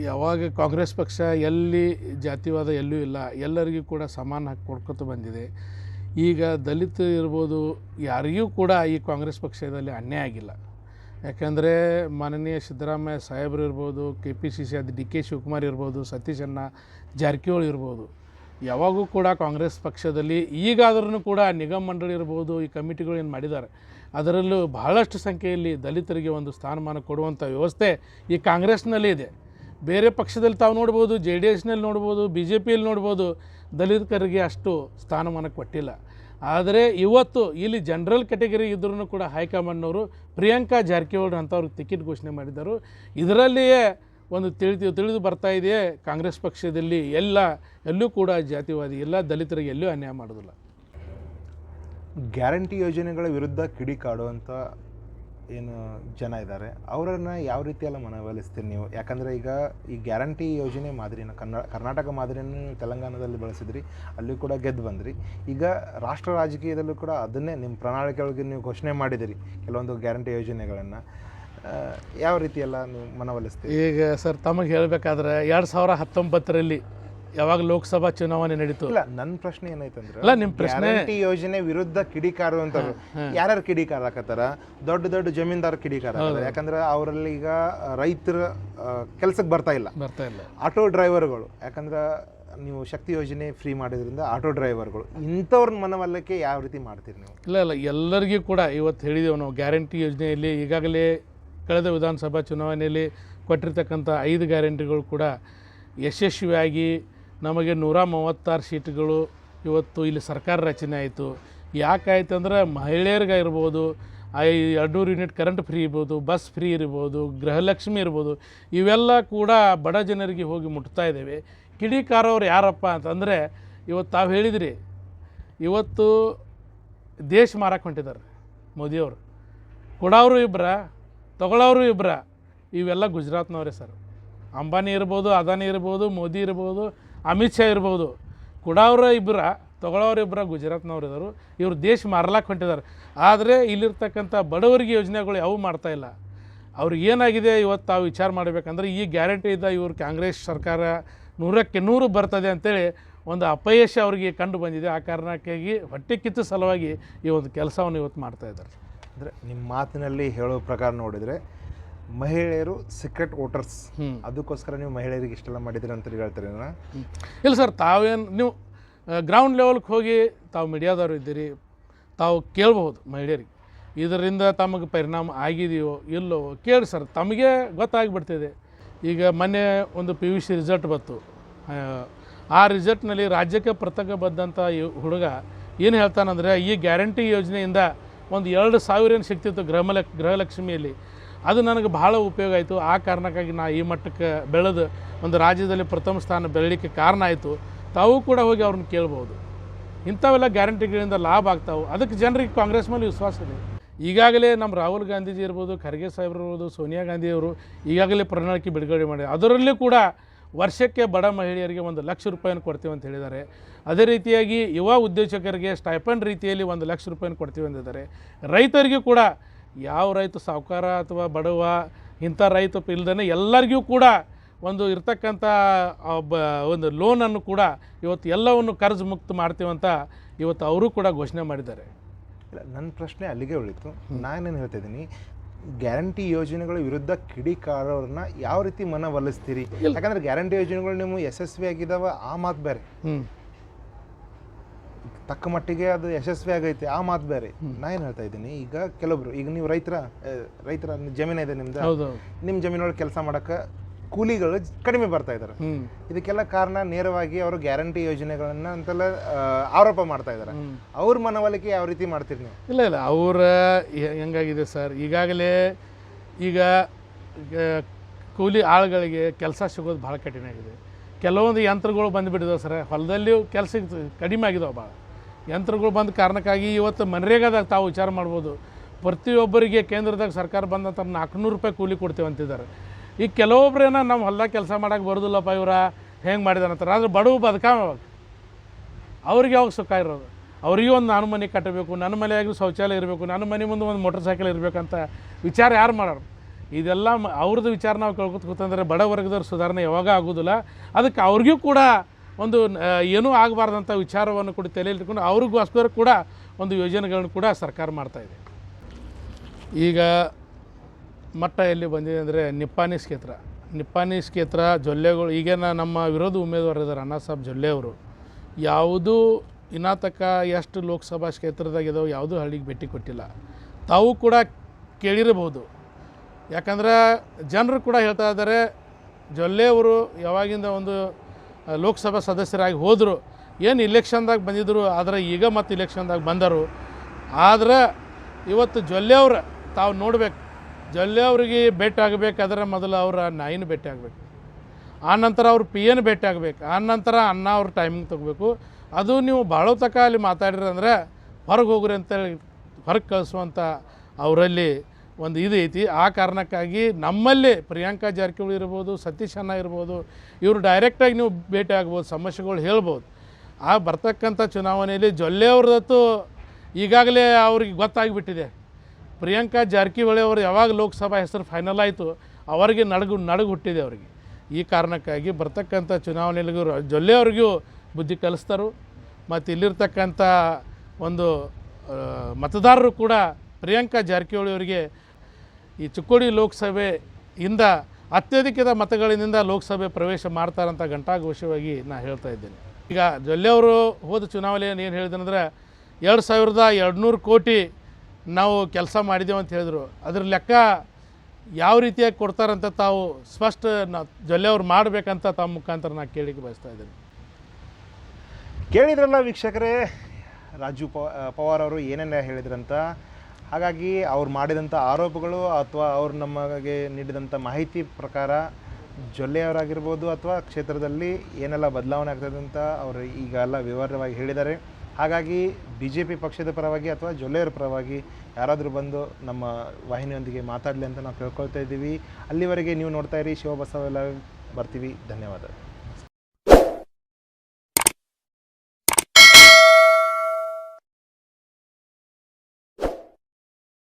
Speaker 2: ಯಾವಾಗ ಕಾಂಗ್ರೆಸ್ ಪಕ್ಷ ಎಲ್ಲಿ ಜಾತಿವಾದ ಎಲ್ಲೂ ಇಲ್ಲ, ಎಲ್ಲರಿಗೂ ಕೂಡ ಸಮಾನ ಹಕ್ಕು ಕೊಡ್ಕೊತ ಬಂದಿದೆ. ಈಗ ದಲಿತ ಇರ್ಬೋದು, ಯಾರಿಗೂ ಕೂಡ ಈ ಕಾಂಗ್ರೆಸ್ ಪಕ್ಷದಲ್ಲಿ ಅನ್ಯಾಯ ಆಗಿಲ್ಲ. ಯಾಕಂದರೆ ಮಾನನೀಯ ಸಿದ್ದರಾಮಯ್ಯ ಸಾಹೇಬರು ಇರ್ಬೋದು ಕೆ ಪಿ ಸಿ ಸಿ ಅದು ಡಿ ಕೆ ಶಿವಕುಮಾರ್ ಇರ್ಬೋದು, ಸತೀಶ್ ಅಣ್ಣ ಜಾರಕಿಹೊಳಿ ಇರ್ಬೋದು, ಯಾವಾಗೂ ಕೂಡ ಕಾಂಗ್ರೆಸ್ ಪಕ್ಷದಲ್ಲಿ ಈಗಾದ್ರೂ ಕೂಡ ನಿಗಮ ಮಂಡಳಿ ಇರ್ಬೋದು, ಈ ಕಮಿಟಿಗಳು ಏನು ಮಾಡಿದ್ದಾರೆ, ಅದರಲ್ಲೂ ಬಹಳಷ್ಟು ಸಂಖ್ಯೆಯಲ್ಲಿ ದಲಿತರಿಗೆ ಒಂದು ಸ್ಥಾನಮಾನ ಕೊಡುವಂಥ ವ್ಯವಸ್ಥೆ ಈ ಕಾಂಗ್ರೆಸ್ನಲ್ಲಿ ಇದೆ. ಬೇರೆ ಪಕ್ಷದಲ್ಲಿ ತಾವು ನೋಡ್ಬೋದು, ಜೆ ಡಿ ಎಸ್ನಲ್ಲಿ ನೋಡ್ಬೋದು, ಬಿ ಜೆ ಪಿಯಲ್ಲಿ ನೋಡ್ಬೋದು, ದಲಿತರಿಗೆ ಅಷ್ಟು ಸ್ಥಾನಮಾನ ಕೊಟ್ಟಿಲ್ಲ. ಆದರೆ ಇವತ್ತು ಇಲ್ಲಿ ಜನರಲ್ ಕ್ಯಾಟಗರಿ ಇದ್ರೂ ಕೂಡ ಹೈಕಮಾಂಡ್ನವರು ಪ್ರಿಯಾಂಕಾ ಜಾರಕಿಹೊಳಿ ಅಂಥವ್ರಿಗೆ ಟಿಕೆಟ್ ಘೋಷಣೆ ಮಾಡಿದರು ಇದರಲ್ಲಿಯೇ ಒಂದು ತಿಳಿದು ತಿಳಿದು ಬರ್ತಾ ಇದೆಯೇ, ಕಾಂಗ್ರೆಸ್ ಪಕ್ಷದಲ್ಲಿ ಎಲ್ಲ, ಎಲ್ಲೂ ಕೂಡ ಜಾತಿವಾದಿ ಇಲ್ಲ ದಲಿತರಿಗೆ ಎಲ್ಲೂ ಅನ್ಯಾಯ ಮಾಡೋದಿಲ್ಲ.
Speaker 1: ಗ್ಯಾರಂಟಿ ಯೋಜನೆಗಳ ವಿರುದ್ಧ ಕಿಡಿಕಾಡುವಂಥ ಏನು ಜನ ಇದ್ದಾರೆ ಅವರನ್ನು ಯಾವ ರೀತಿಯೆಲ್ಲ ಮನವೊಲಿಸ್ತೀರಿ ನೀವು? ಯಾಕಂದರೆ ಈಗ ಈ ಗ್ಯಾರಂಟಿ ಯೋಜನೆ ಮಾದರಿನ ಕನ್ನಡ ಕರ್ನಾಟಕ ಮಾದರಿಯನ್ನು ತೆಲಂಗಾಣದಲ್ಲಿ ಬಳಸಿದ್ರಿ, ಅಲ್ಲಿ ಕೂಡ ಗೆದ್ದು ಬಂದ್ರಿ. ಈಗ ರಾಷ್ಟ್ರ ರಾಜಕೀಯದಲ್ಲೂ ಕೂಡ ಅದನ್ನೇ ನಿಮ್ಮ ಪ್ರಣಾಳಿಕೆಯೊಳಗೆ ನೀವು ಘೋಷಣೆ ಮಾಡಿದಿರಿ, ಕೆಲವೊಂದು ಗ್ಯಾರಂಟಿ ಯೋಜನೆಗಳನ್ನು. ಯಾವ ರೀತಿಯೆಲ್ಲ ನೀವು ಮನವೊಲಿಸ್ತೀರಿ?
Speaker 2: ಈಗ ಸರ್, ತಮಗೆ ಹೇಳಬೇಕಾದ್ರೆ, ಎರಡು ಸಾವಿರ ಹತ್ತೊಂಬತ್ತರಲ್ಲಿ ಯಾವಾಗ ಲೋಕಸಭಾ ಚುನಾವಣೆ ನಡೀತು?
Speaker 1: ಇಲ್ಲ ನನ್ನ ಪ್ರಶ್ನೆ ಏನಾಯ್ತಂದ್ರೆ
Speaker 2: ಅಲ್ಲ, ನಿಮ್ ಪ್ರಶ್ನೆ-
Speaker 1: ಗ್ಯಾರಂಟಿ ಯೋಜನೆ ವಿರುದ್ಧ ಕಿಡಿಕಾರುವಂತವ್ರು ಯಾರ್ಯಾರು ಕಿಡಿಕಾರ ಹಾಕತ್ತಾರ? ದೊಡ್ಡ ದೊಡ್ಡ ಜಮೀನ್ದಾರ ಕಿಡಿಕಾರ ಹಾಕತ್ತಾರ. ಯಾಕಂದ್ರೆ ಅವರಲ್ಲಿ ಈಗ ರೈತರ ಕೆಲ್ಸಕ್ಕೆ ಬರ್ತಾ ಇಲ್ಲ.
Speaker 2: ಬರ್ತಾ ಇಲ್ಲ.
Speaker 1: ಆಟೋ ಡ್ರೈವರ್ಗಳು ಯಾಕಂದ್ರೆ ನೀವು ಶಕ್ತಿ ಯೋಜನೆ ಫ್ರೀ ಮಾಡಿದ್ರಿಂದ ಆಟೋ ಡ್ರೈವರ್ಗಳು ಇಂಥವ್ರ ಮನವಲ್ಲಕ್ಕೆ ಯಾವ ರೀತಿ ಮಾಡ್ತೀರಿ ನೀವು?
Speaker 2: ಇಲ್ಲ ಇಲ್ಲ ಎಲ್ಲರಿಗೂ ಕೂಡ ಇವತ್ತು ಹೇಳಿದೆವು ನಾವು ಗ್ಯಾರಂಟಿ ಯೋಜನೆಯಲ್ಲಿ ಈಗಾಗಲೇ ಕಳೆದ ವಿಧಾನಸಭಾ ಚುನಾವಣೆಯಲ್ಲಿ ಕೊಟ್ಟಿರ್ತಕ್ಕಂಥ ಐದು ಗ್ಯಾರಂಟಿಗಳು ಕೂಡ ಯಶಸ್ವಿಯಾಗಿ ನಮಗೆ ನೂರ ಮೂವತ್ತಾರು ಸೀಟ್ಗಳು ಇವತ್ತು ಇಲ್ಲಿ ಸರ್ಕಾರ ರಚನೆ ಆಯಿತು. ಯಾಕಾಯ್ತಂದ್ರೆ ಅಂದ್ರೆ ಮಹಿಳೆಯರಿಗಾಗಿರ್ಬೋದು ಐ ಎರಡೂರು ಯೂನಿಟ್ ಕರೆಂಟ್ ಫ್ರೀ ಇರ್ಬೋದು, ಬಸ್ ಫ್ರೀ ಇರ್ಬೋದು, ಗೃಹಲಕ್ಷ್ಮಿ ಇರ್ಬೋದು, ಇವೆಲ್ಲ ಕೂಡ ಬಡ ಜನರಿಗೆ ಹೋಗಿ ಮುಟ್ತಾ ಇದ್ದೇವೆ. ಕಿಡಿಕಾರವ್ರು ಯಾರಪ್ಪ ಅಂತಂದರೆ ಇವತ್ತು ತಾವು ಹೇಳಿದ್ರಿ, ಇವತ್ತು ದೇಶ ಮಾರಕ್ಕೆ ಹೊಂಟಿದ್ದಾರೆ ಮೋದಿಯವರು ಕೊಡೋರು ಇಬ್ಬರ ತಗೊಳ್ಳೋರು ಇಬ್ಬರ ಇವೆಲ್ಲ ಗುಜರಾತ್ನವರೇ ಸರ್. ಅಂಬಾನಿ ಇರ್ಬೋದು, ಅದಾನಿ ಇರ್ಬೋದು, ಮೋದಿ ಇರ್ಬೋದು ಅಮಿತ್ ಶಾ ಇರ್ಬೋದು. ಕೊಡೋರು ಇಬ್ಬರ ತಗೊಳ್ಳೋರು ಇಬ್ಬರ ಗುಜರಾತ್ನವ್ರು ಇದ್ದಾರೆ. ಇವರು ದೇಶ ಮಾರ್ಲಾಕ್ ಹೊಂಟಿದ್ದಾರೆ. ಆದರೆ ಇಲ್ಲಿರ್ತಕ್ಕಂಥ ಬಡವರಿಗೆ ಯೋಜನೆಗಳು ಯಾವೂ ಮಾಡ್ತಾ ಇಲ್ಲ. ಅವ್ರಿಗೆ ಏನಾಗಿದೆ ಇವತ್ತು ತಾವು ವಿಚಾರ ಮಾಡಬೇಕಂದ್ರೆ, ಈ ಗ್ಯಾರಂಟಿ ಇದ್ದ ಇವ್ರು ಕಾಂಗ್ರೆಸ್ ಸರ್ಕಾರ ನೂರಕ್ಕೆ ನೂರು ಬರ್ತದೆ ಅಂತೇಳಿ ಒಂದು ಅಪಯಶ ಅವರಿಗೆ ಕಂಡು ಬಂದಿದೆ. ಆ ಕಾರಣಕ್ಕಾಗಿ ಹೊಟ್ಟೆ ಕಿತ್ತು ಸಲುವಾಗಿ ಈ ಒಂದು ಕೆಲಸವನ್ನು ಇವತ್ತು ಮಾಡ್ತಾ ಇದ್ದಾರೆ.
Speaker 1: ಅಂದರೆ ನಿಮ್ಮ ಮಾತಿನಲ್ಲಿ ಹೇಳೋ ಪ್ರಕಾರ ನೋಡಿದರೆ ಮಹಿಳೆಯರು ಸೀಕ್ರೆಟ್ ವೋಟರ್ಸ್. ಅದಕ್ಕೋಸ್ಕರ ನೀವು ಮಹಿಳೆಯರಿಗೆ ಇಷ್ಟೆಲ್ಲ ಮಾಡಿದ್ರಿ ಅಂತ ಹೇಳ್ತೀರಿ
Speaker 2: ಇಲ್ಲ ಸರ್ ತಾವೇನು ನೀವು ಗ್ರೌಂಡ್ ಲೆವೆಲ್ಗೆ ಹೋಗಿ ತಾವು ಮೀಡಿಯಾದವರು ಇದ್ದೀರಿ ತಾವು ಕೇಳಬಹುದು ಮಹಿಳೆಯರಿಗೆ. ಇದರಿಂದ ತಮಗೆ ಪರಿಣಾಮ ಆಗಿದೆಯೋ ಇಲ್ಲೋ ಕೇಳಿ ಸರ್ ತಮಗೆ ಗೊತ್ತಾಗ್ಬಿಡ್ತಿದೆ. ಈಗ ಮೊನ್ನೆ ಒಂದು ಪಿ ಯು ಸಿ ರಿಸಲ್ಟ್ ಬಂತು. ಆ, ರಿಸಲ್ಟ್ನಲ್ಲಿ ರಾಜ್ಯಕ್ಕೆ ಪ್ರತಕ ಬಂದಂಥ ಈ ಹುಡುಗ ಏನು ಹೇಳ್ತಾನಂದರೆ ಈ ಗ್ಯಾರಂಟಿ ಯೋಜನೆಯಿಂದ ಒಂದು ಎರಡು ಸಾವಿರ ಏನು ಸಿಗ್ತಿತ್ತು ಗೃಹಮಲ ಗೃಹಲಕ್ಷ್ಮಿಯಲ್ಲಿ. ಅದು ನನಗೆ ಭಾಳ ಉಪಯೋಗ ಆಯಿತು. ಆ ಕಾರಣಕ್ಕಾಗಿ ನಾ ಈ ಮಟ್ಟಕ್ಕೆ ಬೆಳೆದು ಒಂದು ರಾಜ್ಯದಲ್ಲಿ ಪ್ರಥಮ ಸ್ಥಾನ ಬೆಳಲಿಕ್ಕೆ ಕಾರಣ ಆಯಿತು. ತಾವು ಕೂಡ ಹೋಗಿ ಅವ್ರನ್ನ ಕೇಳ್ಬೋದು. ಇಂಥವೆಲ್ಲ ಗ್ಯಾರಂಟಿಗಳಿಂದ ಲಾಭ ಆಗ್ತಾವೆ. ಅದಕ್ಕೆ ಜನರಿಗೆ ಕಾಂಗ್ರೆಸ್ ಮೇಲೆ ವಿಶ್ವಾಸ ಇದೆ. ಈಗಾಗಲೇ ನಮ್ಮ ರಾಹುಲ್ ಗಾಂಧೀಜಿ ಇರ್ಬೋದು, ಖರ್ಗೆ ಸಾಹೇಬ್ರು ಇರ್ಬೋದು, ಸೋನಿಯಾ ಗಾಂಧಿಯವರು ಈಗಾಗಲೇ ಪ್ರಣಾಳಿಕೆ ಬಿಡುಗಡೆ ಮಾಡಿ. ಅದರಲ್ಲೂ ಕೂಡ ವರ್ಷಕ್ಕೆ ಬಡ ಮಹಿಳೆಯರಿಗೆ ಒಂದು ಲಕ್ಷ ರೂಪಾಯಿಯನ್ನು ಕೊಡ್ತೀವಿ ಅಂತ ಹೇಳಿದ್ದಾರೆ. ಅದೇ ರೀತಿಯಾಗಿ ಯುವ ಉದ್ದೇಶಕರಿಗೆ ಸ್ಟೈಪಂಡ್ ರೀತಿಯಲ್ಲಿ ಒಂದು ಲಕ್ಷ ರೂಪಾಯಿಯನ್ನು ಕೊಡ್ತೀವಿ ಅಂತಿದ್ದಾರೆ ರೈತರಿಗೂ ಕೂಡ ಯಾವ ರೈತ ಸಾಹುಕಾರ ಅಥವಾ ಬಡವ ಇಂಥ ರೈತ ಇಲ್ಲದೇ ಎಲ್ಲರಿಗೂ ಕೂಡ ಒಂದು ಇರ್ತಕ್ಕಂಥ ಒಬ್ಬ ಒಂದು ಲೋನನ್ನು ಕೂಡ ಇವತ್ತು ಎಲ್ಲವನ್ನು ಕರ್ಜು ಮುಕ್ತ ಮಾಡ್ತೀವಂತ ಇವತ್ತು ಅವರು ಕೂಡ ಘೋಷಣೆ ಮಾಡಿದ್ದಾರೆ.
Speaker 1: ಇಲ್ಲ ನನ್ನ ಪ್ರಶ್ನೆ ಅಲ್ಲಿಗೆ ಉಳಿತು. ನಾನೇನು ಹೇಳ್ತಾ ಇದ್ದೀನಿ ಗ್ಯಾರಂಟಿ ಯೋಜನೆಗಳ ವಿರುದ್ಧ ಕಿಡಿಕಾರವ್ರನ್ನ ಯಾವ ರೀತಿ ಮನವೊಲಿಸ್ತೀರಿ? ಯಾಕಂದ್ರೆ ಗ್ಯಾರಂಟಿ ಯೋಜನೆಗಳು ನೀವು ಯಶಸ್ವಿ ಆಗಿದಾವ ಆ ಮಾತು ಬೇರೆ.
Speaker 2: ಹ್ಞೂ
Speaker 1: ತಕ್ಕ ಮಟ್ಟಿಗೆ ಅದು ಯಶಸ್ವಿ ಆಗೈತೆ. ಆ ಮಾತು ಬೇರೆ. ನಾ ಏನು ಹೇಳ್ತಾ ಇದ್ದೀನಿ? ಈಗ ಕೆಲವೊಬ್ರು ಈಗ ನೀವು ರೈತರ ರೈತರ ಜಮೀನ ಇದೆ ನಿಮ್ದು.
Speaker 2: ಹೌದು
Speaker 1: ನಿಮ್ಮ ಜಮೀನೊಳಗೆ ಕೆಲಸ ಮಾಡೋಕೆ ಕೂಲಿಗಳು ಕಡಿಮೆ ಬರ್ತಾ ಇದ್ದಾರೆ ಇದಕ್ಕೆಲ್ಲ ಕಾರಣ ನೇರವಾಗಿ ಅವರು ಗ್ಯಾರಂಟಿ ಯೋಜನೆಗಳನ್ನ ಅಂತೆಲ್ಲ ಆರೋಪ ಮಾಡ್ತಾ ಇದ್ದಾರೆ ಅವ್ರ ಮನವೊಲಿಕೆ ಯಾವ ರೀತಿ ಮಾಡ್ತೀರಿ ನೀವು?
Speaker 2: ಇಲ್ಲ ಇಲ್ಲ. ಅವ್ರ ಹೆಂಗಾಗಿದೆ ಸರ್? ಈಗಾಗಲೇ ಈಗ ಈಗ ಕೂಲಿ ಆಳುಗಳಿಗೆ ಕೆಲಸ ಸಿಗೋದು ಭಾಳ ಕಠಿಣ ಆಗಿದೆ. ಕೆಲವೊಂದು ಯಂತ್ರಗಳು ಬಂದುಬಿಟ್ಟಿದಾವೆ ಸರ್. ಹೊಲದಲ್ಲಿ ಕೆಲಸ ಕಡಿಮೆ ಆಗಿದಾವೆ ಭಾಳ. ಯಂತ್ರಗಳು ಬಂದ ಕಾರಣಕ್ಕಾಗಿ ಇವತ್ತು ಮನ್ರೇಗಾದಾಗ ತಾವು ವಿಚಾರ ಮಾಡ್ಬೋದು. ಪ್ರತಿಯೊಬ್ಬರಿಗೆ ಕೇಂದ್ರದಾಗ ಸರ್ಕಾರ ಬಂದಂಥ ನಾಲ್ಕುನೂರು ರೂಪಾಯಿ ಕೂಲಿ ಕೊಡ್ತೇವೆ ಅಂತಿದ್ದಾರೆ. ಈ ಕೆಲವೊಬ್ರೇನ ನಮ್ಮ ಹೊಲ್ದಾಗ ಕೆಲಸ ಮಾಡೋಕೆ ಬರೋದಿಲ್ಲಪ್ಪ ಇವರ, ಹೆಂಗೆ ಮಾಡಿದಾರಂತಾರೆ ಆದರೆ ಬಡವು ಬದುಕಾವ ಅವ್ರಿಗೆ ಯಾವಾಗ ಸುಖ ಇರೋದು? ಅವರಿಗೆ ಒಂದು ನಾನು ಮನೆ ಕಟ್ಟಬೇಕು, ನನ್ನ ಮನೆಯಾಗಲೂ ಶೌಚಾಲಯ ಇರಬೇಕು, ನನ್ನ ಮನೆ ಮುಂದೆ ಒಂದು ಮೋಟರ್ ಸೈಕಲ್ ಇರಬೇಕಂತ ವಿಚಾರ ಯಾರು ಮಾಡೋರು? ಇದೆಲ್ಲ ಅವ್ರದ್ದು ವಿಚಾರ ನಾವು ಕೇಳ್ಕೊತ ಕೂತಂದ್ರೆ ಬಡ ವರ್ಗದವ್ರ ಸುಧಾರಣೆ ಯಾವಾಗ ಆಗೋದಿಲ್ಲ. ಅದಕ್ಕೆ ಅವ್ರಿಗೂ ಕೂಡ ಒಂದು ಏನೂ ಆಗಬಾರ್ದಂಥ ವಿಚಾರವನ್ನು ಕೂಡ ತಲೆಯಲ್ಲಿ ಇಟ್ಕೊಂಡು ಅವ್ರಿಗೋಸ್ಕರ ಕೂಡ ಒಂದು ಯೋಜನೆಗಳನ್ನು ಕೂಡ ಸರ್ಕಾರ ಮಾಡ್ತಾಯಿದೆ ಈಗ ಮಟ್ಟ ಎಲ್ಲಿ ಬಂದಿದೆ ಅಂದರೆ ನಿಪ್ಪಾನಿ ಕ್ಷೇತ್ರ. ನಿಪ್ಪಾನಿ ಕ್ಷೇತ್ರ, ಜೊಲ್ಲೆಗಳು ಈಗೇನ ನಮ್ಮ ವಿರೋಧ ಉಮೇದುವಾರ ಇದ್ದಾರೆ ಅಣ್ಣಾ ಸಾಹೇಬ್ ಜೊಲ್ಲೆ ಅವರು. ಯಾವುದೂ ಇನ್ನ ತಕ್ಕ ಎಷ್ಟು ಲೋಕಸಭಾ ಕ್ಷೇತ್ರದಾಗ ಇದಾವೆ ಯಾವುದೂ ಹಳ್ಳಿಗೆ ಭೇಟಿ ಕೊಟ್ಟಿಲ್ಲ. ತಾವು ಕೂಡ ಕೇಳಿರಬಹುದು. ಯಾಕಂದ್ರೆ ಜನರು ಕೂಡ ಹೇಳ್ತಾ ಇದ್ದಾರೆ, ಜೊಲ್ಲೆ ಅವರು ಯಾವಾಗಿಂದ ಒಂದು ಲೋಕಸಭಾ ಸದಸ್ಯರಾಗಿ ಹೋದರು. ಏನು ಇಲೆಕ್ಷನ್ದಾಗ ಬಂದಿದ್ದರು ಆದರೆ ಈಗ ಮತ್ತು ಇಲೆಕ್ಷನ್ದಾಗ ಬಂದರು. ಆದ್ರೆ ಇವತ್ತು ಜೊಲ್ಲೆಯವ್ರ ತಾವು ನೋಡ್ಬೇಕು. ಜೊಲ್ಲೆಯವ್ರಿಗೆ ಭೇಟಿ ಆಗಬೇಕಾದ್ರೆ ಮೊದಲು ಅವರ ನಾಯಿನ ಭೇಟಿ ಆಗಬೇಕು. ಆ ನಂತರ ಅವ್ರು ಪಿ ಎನ್ ಭೇಟಿ ಆಗಬೇಕು. ಆ ನಂತರ ಅನ್ನ ಅವ್ರ ಟೈಮಿಂಗ್ ತೊಗೋಬೇಕು. ಅದು ನೀವು ಭಾಳ ತಕ ಅಲ್ಲಿ ಮಾತಾಡಿರಿ ಅಂದರೆ ಹೊರಗೆ ಹೋಗ್ರಿ ಅಂತೇಳಿ, ಹೊರಗೆ ಕಳಿಸುವಂಥ ಅವರಲ್ಲಿ ಒಂದು ಇದು ಐತಿ. ಆ ಕಾರಣಕ್ಕಾಗಿ ನಮ್ಮಲ್ಲಿ ಪ್ರಿಯಾಂಕಾ ಜಾರಕಿಹೊಳಿ ಇರ್ಬೋದು, ಸತೀಶ್ ಅಣ್ಣ ಇರ್ಬೋದು, ಇವರು ಡೈರೆಕ್ಟಾಗಿ ನೀವು ಭೇಟಿ ಆಗ್ಬೋದು, ಸಮಸ್ಯೆಗಳು ಹೇಳ್ಬೋದು. ಆ ಬರ್ತಕ್ಕಂಥ ಚುನಾವಣೆಯಲ್ಲಿ ಜೊಲ್ಲೆ ಅವ್ರದ್ದು ಈಗಾಗಲೇ ಅವ್ರಿಗೆ ಗೊತ್ತಾಗಿಬಿಟ್ಟಿದೆ. ಪ್ರಿಯಾಂಕಾ ಜಾರಕಿಹೊಳಿ ಅವರು ಯಾವಾಗ ಲೋಕಸಭಾ ಹೆಸರು ಫೈನಲ್ ಆಯಿತು, ಅವರಿಗೆ ನಡಗು ನಡಗು ಹುಟ್ಟಿದೆ ಅವರಿಗೆ. ಈ ಕಾರಣಕ್ಕಾಗಿ ಬರ್ತಕ್ಕಂಥ ಚುನಾವಣೆಯಲ್ಲಿ ಜೊಲ್ಲೆ ಅವ್ರಿಗೂ ಬುದ್ಧಿ ಕಲಿಸ್ತಾರೆ. ಮತ್ತು ಇಲ್ಲಿರ್ತಕ್ಕಂಥ ಒಂದು ಮತದಾರರು ಕೂಡ ಪ್ರಿಯಾಂಕಾ ಜಾರಕಿಹೊಳಿ ಅವರಿಗೆ ಈ ಚಿಕ್ಕೋಡಿ ಲೋಕಸಭೆಯಿಂದ ಅತ್ಯಧಿಕದ ಮತಗಳಿಂದ ಲೋಕಸಭೆ ಪ್ರವೇಶ ಮಾಡ್ತಾರಂತ ಘಂಟಾಘೋಷವಾಗಿ ನಾ ಹೇಳ್ತಾ ಇದ್ದೇನೆ. ಈಗ ಜೊಲ್ಲೆ ಅವರು ಹೋದ ಚುನಾವಣೆಯನ್ನು ಏನು ಹೇಳಿದ್ರಂದ್ರೆ ಎರಡು ಸಾವಿರದ ಎರಡುನೂರು ಕೋಟಿ ನಾವು ಕೆಲಸ ಮಾಡಿದೆವು ಅಂತ ಹೇಳಿದರು. ಅದ್ರ ಲೆಕ್ಕ ಯಾವ ರೀತಿಯಾಗಿ ಕೊಡ್ತಾರಂತ ತಾವು ಸ್ಪಷ್ಟ ನಾ ಜೊಲ್ಲೆ ಅವ್ರು ಮಾಡಬೇಕಂತ ತಮ್ಮ ಮುಖಾಂತರ ನಾನು ಕೇಳಿಕ್ಕೆ ಬಯಸ್ತಾ ಇದ್ದೇನೆ.
Speaker 1: ಕೇಳಿದ್ರಲ್ಲ ವೀಕ್ಷಕರೇ ರಾಜೀವ್ ಪವಾರ್ ಅವರು ಏನೇನು ಹೇಳಿದ್ರಂತ? ಹಾಗಾಗಿ ಅವ್ರು ಮಾಡಿದಂಥ ಆರೋಪಗಳು ಅಥವಾ ಅವ್ರು ನಮಗೆ ನೀಡಿದಂಥ ಮಾಹಿತಿ ಪ್ರಕಾರ ಜೊಲ್ಲೆಯವರಾಗಿರ್ಬೋದು ಅಥವಾ ಕ್ಷೇತ್ರದಲ್ಲಿ ಏನೆಲ್ಲ ಬದಲಾವಣೆ ಆಗ್ತದೆ ಅಂತ ಅವರು ಈಗ ಎಲ್ಲ ವಿವರವಾಗಿ ಹೇಳಿದ್ದಾರೆ. ಹಾಗಾಗಿ ಬಿ ಜೆ ಪಿ ಪಕ್ಷದ ಪರವಾಗಿ ಅಥವಾ ಜೊಲ್ಲೆಯವರ ಪರವಾಗಿ ಯಾರಾದರೂ ಬಂದು ನಮ್ಮ ವಾಹಿನಿಯೊಂದಿಗೆ ಮಾತಾಡಲಿ ಅಂತ ನಾವು ಕೇಳ್ಕೊಳ್ತಾ ಇದ್ದೀವಿ. ಅಲ್ಲಿವರೆಗೆ ನೀವು ನೋಡ್ತಾ ಇರಿ, ಶಿವಬಸವ ಎಲ್ಲ ಬರ್ತೀವಿ. ಧನ್ಯವಾದ